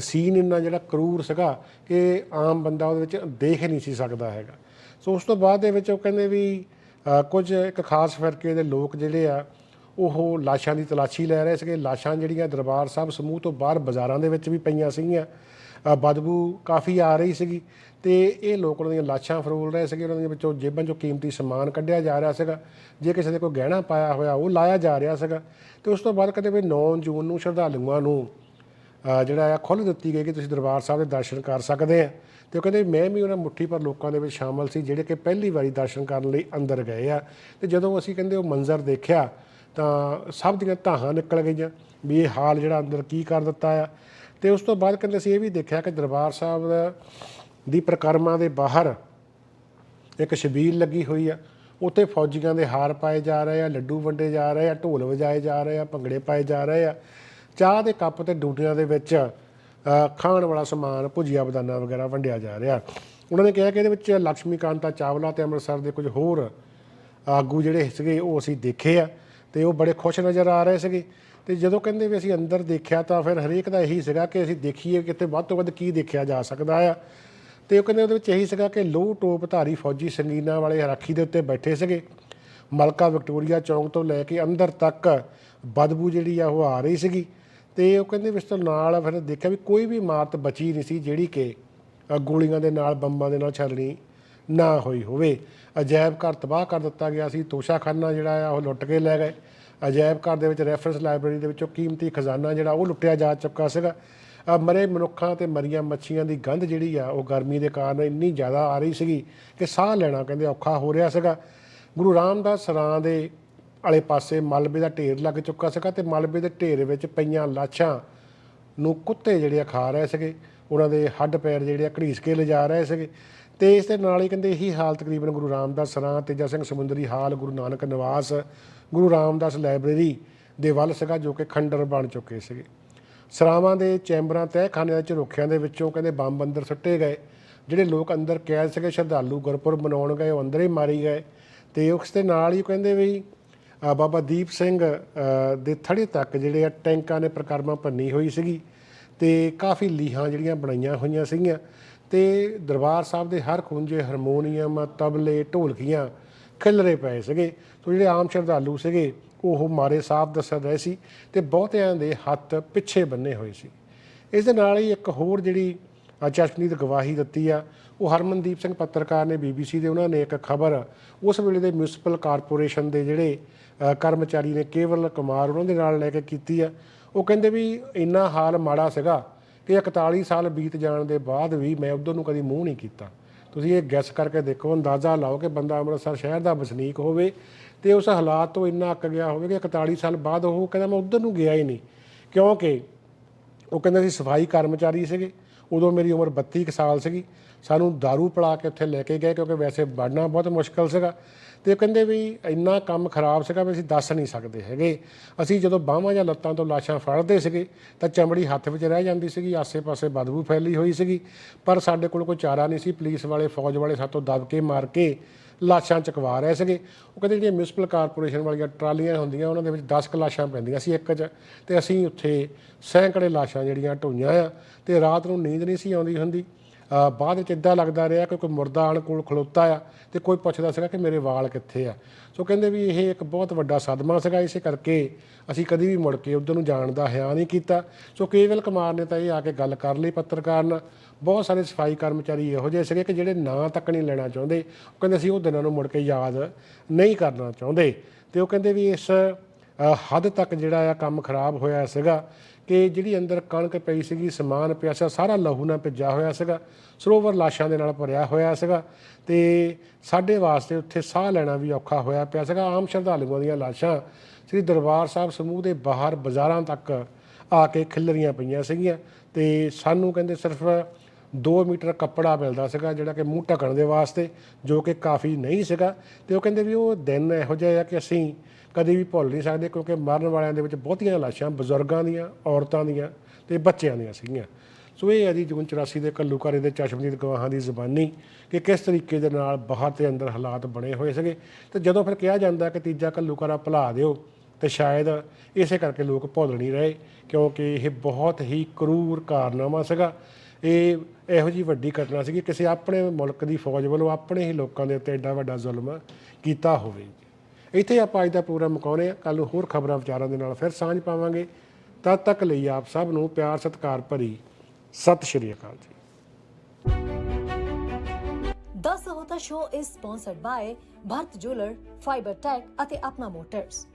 ਸੀਨ ਇੰਨਾ ਜਿਹੜਾ ਕਰੂਰ ਸੀਗਾ ਕਿ ਆਮ ਬੰਦਾ ਉਹਦੇ ਵਿੱਚ ਦੇਖ ਹੀ ਨਹੀਂ ਸੀ ਸਕਦਾ ਹੈਗਾ। ਸੋ ਉਸ ਤੋਂ ਬਾਅਦ ਦੇ ਵਿੱਚ ਉਹ ਕਹਿੰਦੇ ਵੀ ਕੁਝ ਇੱਕ ਖਾਸ ਫਿਰਕੇ ਦੇ ਲੋਕ ਜਿਹੜੇ ਆ ਉਹ ਲਾਸ਼ਾਂ ਦੀ ਤਲਾਸ਼ੀ ਲੈ ਰਹੇ ਸੀਗੇ। ਲਾਸ਼ਾਂ ਜਿਹੜੀਆਂ ਦਰਬਾਰ ਸਾਹਿਬ ਸਮੂਹ ਤੋਂ ਬਾਹਰ ਬਾਜ਼ਾਰਾਂ ਦੇ ਵਿੱਚ ਵੀ ਪਈਆਂ ਸੀਗੀਆਂ। ਬਦਬੂ ਕਾਫੀ ਆ ਰਹੀ ਸੀਗੀ ਤੇ ਇਹ ਲੋਕ ਉਹਨਾਂ ਦੀਆਂ ਲਾਸ਼ਾਂ ਫਰੋਲ ਰਹੇ ਸੀਗੇ। ਉਹਨਾਂ ਦੇ ਵਿੱਚੋਂ ਜੇਬਾਂ ਚੋਂ ਕੀਮਤੀ ਸਮਾਨ ਕੱਢਿਆ ਜਾ ਰਿਹਾ ਸੀਗਾ। ਜੇ ਕਿਸੇ ਦੇ ਕੋਈ ਗਹਿਣਾ ਪਾਇਆ ਹੋਇਆ, ਉਹ ਲਾਇਆ ਜਾ ਰਿਹਾ ਸੀਗਾ। ਤੇ ਉਸ ਤੋਂ ਬਾਅਦ ਕਹਿੰਦੇ ਵੀ 9 ਜੂਨ ਨੂੰ ਸ਼ਰਧਾਲੂਆਂ ਨੂੰ ਜਿਹੜਾ ਆ, ਖੁੱਲ੍ਹ ਦਿੱਤੀ ਗਈ ਕਿ ਤੁਸੀਂ ਦਰਬਾਰ ਸਾਹਿਬ ਦੇ ਦਰਸ਼ਨ ਕਰ ਸਕਦੇ ਆ। ਤੇ ਉਹ ਕਹਿੰਦੇ, ਮੈਂ ਵੀ ਉਹਨਾਂ ਮੁੱਠੀ ਪਰ ਲੋਕਾਂ ਦੇ ਵਿੱਚ ਸ਼ਾਮਲ ਸੀ, ਜਿਹੜੇ ਕਿ ਪਹਿਲੀ ਵਾਰੀ ਦਰਸ਼ਨ ਕਰਨ ਲਈ ਅੰਦਰ ਗਏ ਆ। ਤੇ ਜਦੋਂ ਅਸੀਂ ਕਹਿੰਦੇ ਉਹ ਮੰਜ਼ਰ ਦੇਖਿਆ ਤਾਂ ਸਭ ਦੀਆਂ ਧਾਹਾਂ ਨਿਕਲ ਗਈਆਂ ਵੀ ਇਹ ਹਾਲ ਜਿਹੜਾ ਅੰਦਰ ਕੀ ਕਰ ਦਿੱਤਾ ਆ। ਤੇ ਉਸ ਤੋਂ ਬਾਅਦ ਕਹਿੰਦੇ ਅਸੀਂ ਇਹ ਵੀ ਦੇਖਿਆ ਕਿ ਦਰਬਾਰ ਸਾਹਿਬ ਦੀ ਪ੍ਰਕਰਮਾਂ ਦੇ ਬਾਹਰ ਇੱਕ ਛਬੀਲ ਲੱਗੀ ਹੋਈ ਆ। ਉੱਥੇ ਫੌਜੀਆਂ ਦੇ ਹਾਰ ਪਾਏ ਜਾ ਰਹੇ ਆ, ਲੱਡੂ ਵੰਡੇ ਜਾ ਰਹੇ ਆ, ਢੋਲ ਵਜਾਏ ਜਾ ਰਹੇ ਆ, ਭੰਗੜੇ ਪਾਏ ਜਾ ਰਹੇ ਆ। ਚਾਹ ਦੇ ਕੱਪ ਤੇ ਡੂਟੀਆਂ ਦੇ ਵਿੱਚ ਖਾਣ ਵਾਲਾ ਸਮਾਨ, ਭੁਜੀਆ, ਬਦਾਨਾ ਵਗੈਰਾ ਵੰਡਿਆ ਜਾ ਰਿਹਾ। ਉਹਨਾਂ ਨੇ ਕਿਹਾ ਕਿ ਇਹਦੇ ਵਿੱਚ ਲక్ష్ਮੀ ਕਾਂਤਾ ਚਾਵਲਾ ਤੇ ਅੰਮ੍ਰਿਤਸਰ ਦੇ ਕੁਝ ਹੋਰ ਆਗੂ ਜਿਹੜੇ ਸੀਗੇ ਉਹ ਅਸੀਂ ਦੇਖੇ ਆ। ਤੇ ਉਹ ਬੜੇ ਖੁਸ਼ ਨਜ਼ਰ ਆ ਰਹੇ ਸੀਗੇ। ਤੇ ਜਦੋਂ ਕਹਿੰਦੇ ਵੀ ਅਸੀਂ ਅੰਦਰ ਦੇਖਿਆ ਤਾਂ ਫਿਰ ਹਰੇਕ ਦਾ ਇਹੀ ਸੀਗਾ ਕਿ ਅਸੀਂ ਦੇਖੀਏ ਕਿਤੇ ਵੱਧ ਤੋਂ ਵੱਧ ਕੀ ਦੇਖਿਆ ਜਾ ਸਕਦਾ ਆ। ਤੇ ਉਹ ਕਹਿੰਦੇ ਉਹਦੇ ਵਿੱਚ ਇਹੀ ਸੀਗਾ ਕਿ ਲੋਹ ਟੋਪਧਾਰੀ ਫੌਜੀ ਸੰਗੀਨਾਂ ਵਾਲੇ ਰਾਖੀ ਦੇ ਉੱਤੇ ਬੈਠੇ ਸੀਗੇ। ਮਲਕਾ ਵਿਕਟੋਰੀਆ ਚੌਂਕ ਤੋਂ ਲੈ ਕੇ ਅੰਦਰ ਤੱਕ ਬਦਬੂ ਜਿਹੜੀ ਆ ਉਹ ਆ ਰਹੀ ਸੀਗੀ। ਤੇ ਉਹ ਕਹਿੰਦੇ ਵੀ ਇਸ ਤੋਂ ਨਾਲ ਫਿਰ ਦੇਖਿਆ ਵੀ ਕੋਈ ਵੀ ਇਮਾਰਤ ਬਚੀ ਨਹੀਂ ਸੀ ਜਿਹੜੀ ਕਿ ਗੋਲੀਆਂ ਦੇ ਨਾਲ, ਬੰਬਾਂ ਦੇ ਨਾਲ ਛਲਣੀ ਨਾ ਹੋਈ ਹੋਵੇ। ਅਜਾਇਬ ਘਰ ਤਬਾਹ ਕਰ ਦਿੱਤਾ ਗਿਆ ਸੀ। ਤੋਸ਼ਾਖਾਨਾ ਜਿਹੜਾ ਆ, ਉਹ ਲੁੱਟ ਕੇ ਲੈ ਗਏ। ਅਜਾਇਬ ਘਰ ਦੇ ਵਿੱਚ ਰੈਫਰੈਂਸ ਲਾਇਬ੍ਰੇਰੀ ਦੇ ਵਿੱਚੋਂ ਕੀਮਤੀ ਖਜ਼ਾਨਾ ਜਿਹੜਾ, ਉਹ ਲੁੱਟਿਆ ਜਾ ਚੁੱਕਾ ਸੀਗਾ। ਮਰੇ ਮਨੁੱਖਾਂ ਤੇ ਮਰੀਆਂ ਮੱਛੀਆਂ ਦੀ ਗੰਧ ਜਿਹੜੀ ਆ, ਉਹ ਗਰਮੀ ਦੇ ਕਾਰਨ ਇੰਨੀ ਜ਼ਿਆਦਾ ਆ ਰਹੀ ਸੀਗੀ ਕਿ ਸਾਹ ਲੈਣਾ ਕਹਿੰਦੇ ਔਖਾ ਹੋ ਰਿਹਾ ਸੀਗਾ। ਗੁਰੂ ਰਾਮਦਾਸ ਸਰਾਂ ਦੇ ਆਲੇ ਪਾਸੇ ਮਲਬੇ ਦਾ ਢੇਰ ਲੱਗ ਚੁੱਕਾ ਸੀਗਾ ਤੇ ਮਲਬੇ ਦੇ ਢੇਰ ਵਿੱਚ ਪਈਆਂ ਲਾਸ਼ਾਂ ਨੂੰ ਕੁੱਤੇ ਜਿਹੜੇ ਆ ਖਾ ਰਹੇ ਸੀਗੇ। ਉਹਨਾਂ ਦੇ ਹੱਡ ਪੈਰ ਜਿਹੜੇ ਆ ਘੜੀਸ ਕੇ ਲਿਜਾ ਰਹੇ ਸੀਗੇ। ਤੇ ਇਸ ਦੇ ਨਾਲ ਹੀ ਕਹਿੰਦੇ ਇਹੀ ਹਾਲ ਤਕਰੀਬਨ ਗੁਰੂ ਰਾਮਦਾਸ ਸਰਾਂ, ਤੇਜਾ ਸਿੰਘ ਸਮੁੰਦਰੀ ਹਾਲ, ਗੁਰੂ ਨਾਨਕ ਨਿਵਾਸ, ਗੁਰੂ ਰਾਮਦਾਸ ਲਾਇਬ੍ਰੇਰੀ ਦੇ ਵੱਲ ਸੀਗਾ ਜੋ ਕਿ ਖੰਡਰ ਬਣ ਚੁੱਕੇ ਸੀਗੇ। ਸਰਾਵਾਂ ਦੇ ਚੈਂਬਰਾਂ, ਤਹਿਖਾਨਿਆਂ ਦੇ ਝਰੋਖਿਆਂ ਦੇ ਵਿੱਚੋਂ ਕਹਿੰਦੇ ਬੰਬ ਅੰਦਰ ਸੁੱਟੇ ਗਏ। ਜਿਹੜੇ ਲੋਕ ਅੰਦਰ ਕੈਦ ਸੀਗੇ, ਸ਼ਰਧਾਲੂ ਗੁਰਪੁਰਬ ਮਨਾਉਣ ਗਏ, ਉਹ ਅੰਦਰ ਹੀ ਮਾਰੀ ਗਏ। ਤੇ ਉਸ ਦੇ ਨਾਲ ਹੀ ਕਹਿੰਦੇ ਵੀ ਬਾਬਾ ਦੀਪ ਸਿੰਘ ਦੇ ਥੜੇ ਤੱਕ ਜਿਹੜੇ ਆ ਟੈਂਕਾਂ ਨੇ ਪ੍ਰਕਰਮਾ ਭੰਨੀ ਹੋਈ ਸੀਗੀ ਤੇ ਕਾਫੀ ਲੀਹਾਂ ਜਿਹੜੀਆਂ ਬਣਾਈਆਂ ਹੋਈਆਂ ਸੀਗੀਆਂ। ਤੇ ਦਰਬਾਰ ਸਾਹਿਬ ਦੇ ਹਰ ਖੁੰਝੇ ਹਾਰਮੋਨੀਅਮ ਤਬਲੇ ਢੋਲਕੀਆਂ ਖਿਲਰੇ ਪਏ ਸੀਗੇ। ਸੋ ਜਿਹੜੇ ਆਮ ਸ਼ਰਧਾਲੂ ਸੀਗੇ ਉਹ ਮਾਰੇ ਸਾਫ਼ ਦੱਸ ਰਹੇ ਸੀ ਤੇ ਬਹੁਤਿਆਂ ਦੇ ਹੱਥ ਪਿੱਛੇ ਬੰਨੇ ਹੋਏ ਸੀ। ਇਸ ਦੇ ਨਾਲ ਹੀ ਇੱਕ ਹੋਰ ਜਿਹੜੀ ਅ, ਚਸ਼ਮਦੀਦ ਗਵਾਹੀ ਦਿੱਤੀ ਆ ਉਹ ਹਰਮਨਦੀਪ ਸਿੰਘ ਪੱਤਰਕਾਰ ਨੇ ਬੀਬੀਸੀ ਦੇ ਉਹਨਾਂ ਨੇ ਇੱਕ ਖਬਰ ਉਸ ਵੇਲੇ ਦੇ ਮਿਊਨਿਸਪਲ ਕਾਰਪੋਰੇਸ਼ਨ ਦੇ ਜਿਹੜੇ ਕਰਮਚਾਰੀ ਨੇ ਕੇਵਲ ਕੁਮਾਰ ਉਹਨਾਂ ਦੇ ਨਾਲ ਲੈ ਕੇ ਕੀਤੀ ਆ। ਉਹ ਕਹਿੰਦੇ ਵੀ ਇੰਨਾ ਹਾਲ ਮਾੜਾ ਸੀਗਾ ਕਿ 41 ਸਾਲ ਬੀਤ ਜਾਣ ਦੇ ਬਾਅਦ ਵੀ ਮੈਂ ਉਧਰ ਨੂੰ ਕਦੀ ਮੂੰਹ ਨਹੀਂ ਕੀਤਾ। ਤੁਸੀਂ ਇਹ ਗੈਸ ਕਰਕੇ ਦੇਖੋ, ਅੰਦਾਜ਼ਾ ਲਾਓ ਕਿ ਬੰਦਾ ਅੰਮ੍ਰਿਤਸਰ ਸ਼ਹਿਰ ਦਾ ਵਸਨੀਕ ਹੋਵੇ ਤੇ ਉਸ ਹਾਲਾਤ ਤੋਂ ਇੰਨਾ ਅੱਕ ਗਿਆ ਹੋਵੇ ਕਿ 41 ਸਾਲ ਬਾਅਦ ਉਹ ਕਹਿੰਦਾ ਮੈਂ ਉਧਰ ਨੂੰ ਗਿਆ ਹੀ ਨਹੀਂ। ਕਿਉਂਕਿ ਉਹ ਕਹਿੰਦੇ ਸੀ ਸਫ਼ਾਈ ਕਰਮਚਾਰੀ ਸੀਗੇ। ਉਦੋਂ ਮੇਰੀ ਉਮਰ 32 ਕੁ ਸਾਲ ਸੀਗੀ। ਸਾਨੂੰ दारू ਪਿਲਾ ਕੇ ਉੱਥੇ ਲੈ ਕੇ ਗਏ ਕਿਉਂਕਿ ਵੈਸੇ ਵੜਨਾ ਬਹੁਤ ਮੁਸ਼ਕਲ ਸੀਗਾ। ਤੇ ਉਹ ਕਹਿੰਦੇ ਵੀ ਇੰਨਾ ਕੰਮ ਖਰਾਬ ਸੀਗਾ ਵੀ ਅਸੀਂ ਦੱਸ ਨਹੀਂ ਸਕਦੇ ਹੈਗੇ। ਅਸੀਂ ਜਦੋਂ ਬਾਹਾਂ ਜਾਂ ਲੱਤਾਂ ਤੋਂ ਲਾਸ਼ਾਂ ਫੜਦੇ ਸੀਗੇ, ਤਾਂ ਚਮੜੀ ਹੱਥ ਵਿੱਚ ਰਹਿ ਜਾਂਦੀ ਸੀਗੀ, ਆਸੇ-ਪਾਸੇ ਬਦਬੂ ਫੈਲੀ ਹੋਈ ਸੀਗੀ। ਪਰ ਸਾਡੇ ਕੋਲ ਕੋਈ ਚਾਰਾ ਨਹੀਂ ਸੀ, ਪੁਲਿਸ ਵਾਲੇ, ਫੌਜ ਵਾਲੇ ਸਾਤੋਂ ਦਬ ਕੇ ਮਾਰ ਕੇ ਲਾਸ਼ਾਂ ਚਕਵਾ ਰਹੇ ਸੀਗੇ। ਉਹ ਕਹਿੰਦੇ ਜਿਹੜੀਆਂ ਮਿਊਨਿਸਪਲ ਕਾਰਪੋਰੇਸ਼ਨ ਵਾਲੀਆਂ ਟਰਾਲੀਆਂ ਹੁੰਦੀਆਂ, ਉਹਨਾਂ ਦੇ ਵਿੱਚ 10 ਕ ਲਾਸ਼ਾਂ ਪੈਂਦੀਆਂ ਸੀ ਇੱਕ 'ਚ। ਤੇ ਅਸੀਂ ਉੱਥੇ ਸੈਂਕੜੇ ਲਾਸ਼ਾਂ ਜਿਹੜੀਆਂ ਢੋਈਆਂ ਆ, ਤੇ ਰਾਤ ਨੂੰ ਨੀਂਦ ਨਹੀਂ ਸੀ ਆਉਂਦੀ ਹੁੰਦੀ। ਬਾਅਦ ਵਿੱਚ ਇਦਾਂ ਲੱਗਦਾ ਰਿਹਾ ਕਿ ਕੋਈ ਮੁਰਦਾ ਆਣ ਕੋਲ ਖਲੋਤਾ ਆ ਤੇ ਕੋਈ ਪੁੱਛਦਾ ਸੀਗਾ ਕਿ ਮੇਰੇ ਵਾਲ ਕਿੱਥੇ ਆ। ਸੋ ਕਹਿੰਦੇ ਵੀ ਇਹ ਇੱਕ ਬਹੁਤ ਵੱਡਾ ਸਦਮਾ ਸੀਗਾ, ਇਸੇ ਕਰਕੇ ਅਸੀਂ ਕਦੀ ਵੀ ਮੁੜ ਕੇ ਉਧਰ ਨੂੰ ਜਾਣ ਦਾ ਹਿਆ ਨਹੀਂ ਕੀਤਾ। ਸੋ ਕੇਵਲ ਕੁਮਾਰ ਨੇ ਤਾਂ ਇਹ ਆ ਕੇ ਗੱਲ ਕਰ ਲਈ ਪੱਤਰਕਾਰ ਨਾਲ। ਬਹੁਤ ਸਾਰੇ ਸਫ਼ਾਈ ਕਰਮਚਾਰੀ ਇਹੋ ਜਿਹੇ ਸੀਗੇ ਕਿ ਜਿਹੜੇ ਨਾਂ ਤੱਕ ਨਹੀਂ ਲੈਣਾ ਚਾਹੁੰਦੇ। ਉਹ ਕਹਿੰਦੇ ਅਸੀਂ ਉਹ ਦਿਨਾਂ ਨੂੰ ਮੁੜ ਕੇ ਯਾਦ ਨਹੀਂ ਕਰਨਾ ਚਾਹੁੰਦੇ। ਤੇ ਉਹ ਕਹਿੰਦੇ ਵੀ ਇਸ ਹੱਦ ਤੱਕ ਜਿਹੜਾ ਆ ਕੰਮ ਖਰਾਬ ਹੋਇਆ ਸੀਗਾ ਕਿ ਜਿਹੜੀ ਅੰਦਰ ਕਣਕ ਪਈ ਸੀਗੀ, ਸਮਾਨ ਪਿਆ ਸੀ ਸਾਰਾ ਲਹੂ ਨਾਲ ਭਿੱਜਾ ਹੋਇਆ ਸੀਗਾ, ਸਰੋਵਰ ਲਾਸ਼ਾਂ ਦੇ ਨਾਲ ਭਰਿਆ ਹੋਇਆ ਸੀਗਾ ਤੇ ਸਾਡੇ ਵਾਸਤੇ ਉੱਥੇ ਸਾਹ ਲੈਣਾ ਵੀ ਔਖਾ ਹੋਇਆ ਪਿਆ ਸੀਗਾ। ਆਮ ਸ਼ਰਧਾਲੂਆਂ ਦੀਆਂ ਲਾਸ਼ਾਂ ਸ੍ਰੀ ਦਰਬਾਰ ਸਾਹਿਬ ਸਮੂਹ ਦੇ ਬਾਹਰ ਬਾਜ਼ਾਰਾਂ ਤੱਕ ਆ ਕੇ ਖਿਲਰੀਆਂ ਪਈਆਂ ਸੀਗੀਆਂ ਤੇ ਸਾਨੂੰ ਕਹਿੰਦੇ ਸਿਰਫ 2 ਮੀਟਰ ਕੱਪੜਾ ਮਿਲਦਾ ਸੀਗਾ, ਜਿਹੜਾ ਕਿ ਮੂੰਹ ਢੱਕਣ ਦੇ ਵਾਸਤੇ, ਜੋ ਕਿ ਕਾਫੀ ਨਹੀਂ ਸੀਗਾ। ਤੇ ਉਹ ਕਹਿੰਦੇ ਵੀ ਉਹ ਦਿਨ ਇਹੋ ਜਿਹੇ ਆ ਕਿ ਅਸੀਂ ਕਦੇ ਵੀ ਭੁੱਲ ਨਹੀਂ ਸਕਦੇ ਕਿਉਂਕਿ ਮਰਨ ਵਾਲਿਆਂ ਦੇ ਵਿੱਚ ਬਹੁਤੀਆਂ ਲਾਸ਼ਾਂ ਬਜ਼ੁਰਗਾਂ ਦੀਆਂ, ਔਰਤਾਂ ਦੀਆਂ ਤੇ ਬੱਚਿਆਂ ਦੀਆਂ ਸੀਗੀਆਂ। ਸੋ ਇਹ ਹੈ ਜੀ ਜੂਨ 84 ਦੇ ਕੱਲੂਕਾਰੇ ਦੇ ਚਸ਼ਮਦੀਦ ਗਵਾਹਾਂ ਦੀ ਜ਼ੁਬਾਨੀ ਕਿ ਕਿਸ ਤਰੀਕੇ ਦੇ ਨਾਲ ਬਾਹਰ ਤੇ ਅੰਦਰ ਹਾਲਾਤ ਬਣੇ ਹੋਏ ਸੀਗੇ। ਤੇ ਜਦੋਂ ਫਿਰ ਕਿਹਾ ਜਾਂਦਾ ਕਿ ਤੀਜਾ ਕੱਲੂਕਾਰਾ ਭੁਲਾ ਦਿਓ ਤੇ ਸ਼ਾਇਦ ਇਸੇ ਕਰਕੇ ਲੋਕ ਭੁੱਲ ਨਹੀਂ ਰਹੇ ਕਿਉਂਕਿ ਇਹ ਬਹੁਤ ਹੀ ਕਰੂਰ ਕਾਰਨਾਮਾ ਸੀਗਾ। ਇਹ ਇਹੋ ਜੀ ਵੱਡੀ ਘਟਨਾ ਸੀਗੀ, ਕਿਸੇ ਆਪਣੇ ਮੁਲਕ ਦੀ ਫੌਜ ਵੱਲੋਂ ਆਪਣੇ ਹੀ ਲੋਕਾਂ ਦੇ ਉੱਤੇ ਐਡਾ ਵੱਡਾ ਜ਼ੁਲਮ ਕੀਤਾ ਹੋਵੇ। ਇੱਥੇ ਆਪਾਂ ਅੱਜ ਦਾ ਪ੍ਰੋਗਰਾਮ ਮੁਕਾਉਂਦੇ ਆ। ਕੱਲ ਨੂੰ ਹੋਰ ਖਬਰਾਂ ਵਿਚਾਰਾਂ ਦੇ ਨਾਲ ਫਿਰ ਸਾਂਝ ਪਾਵਾਂਗੇ। ਤਦ ਤੱਕ ਲਈ ਆਪ ਸਭ ਨੂੰ ਪਿਆਰ ਸਤਿਕਾਰ ਭਰੀ ਸਤਿ ਸ਼੍ਰੀ ਅਕਾਲ ਜੀ। The Sahota Show is sponsored by Bharat Jeweler, Fiber Tech ਅਤੇ ਆਪਣਾ ਮੋਟਰਸ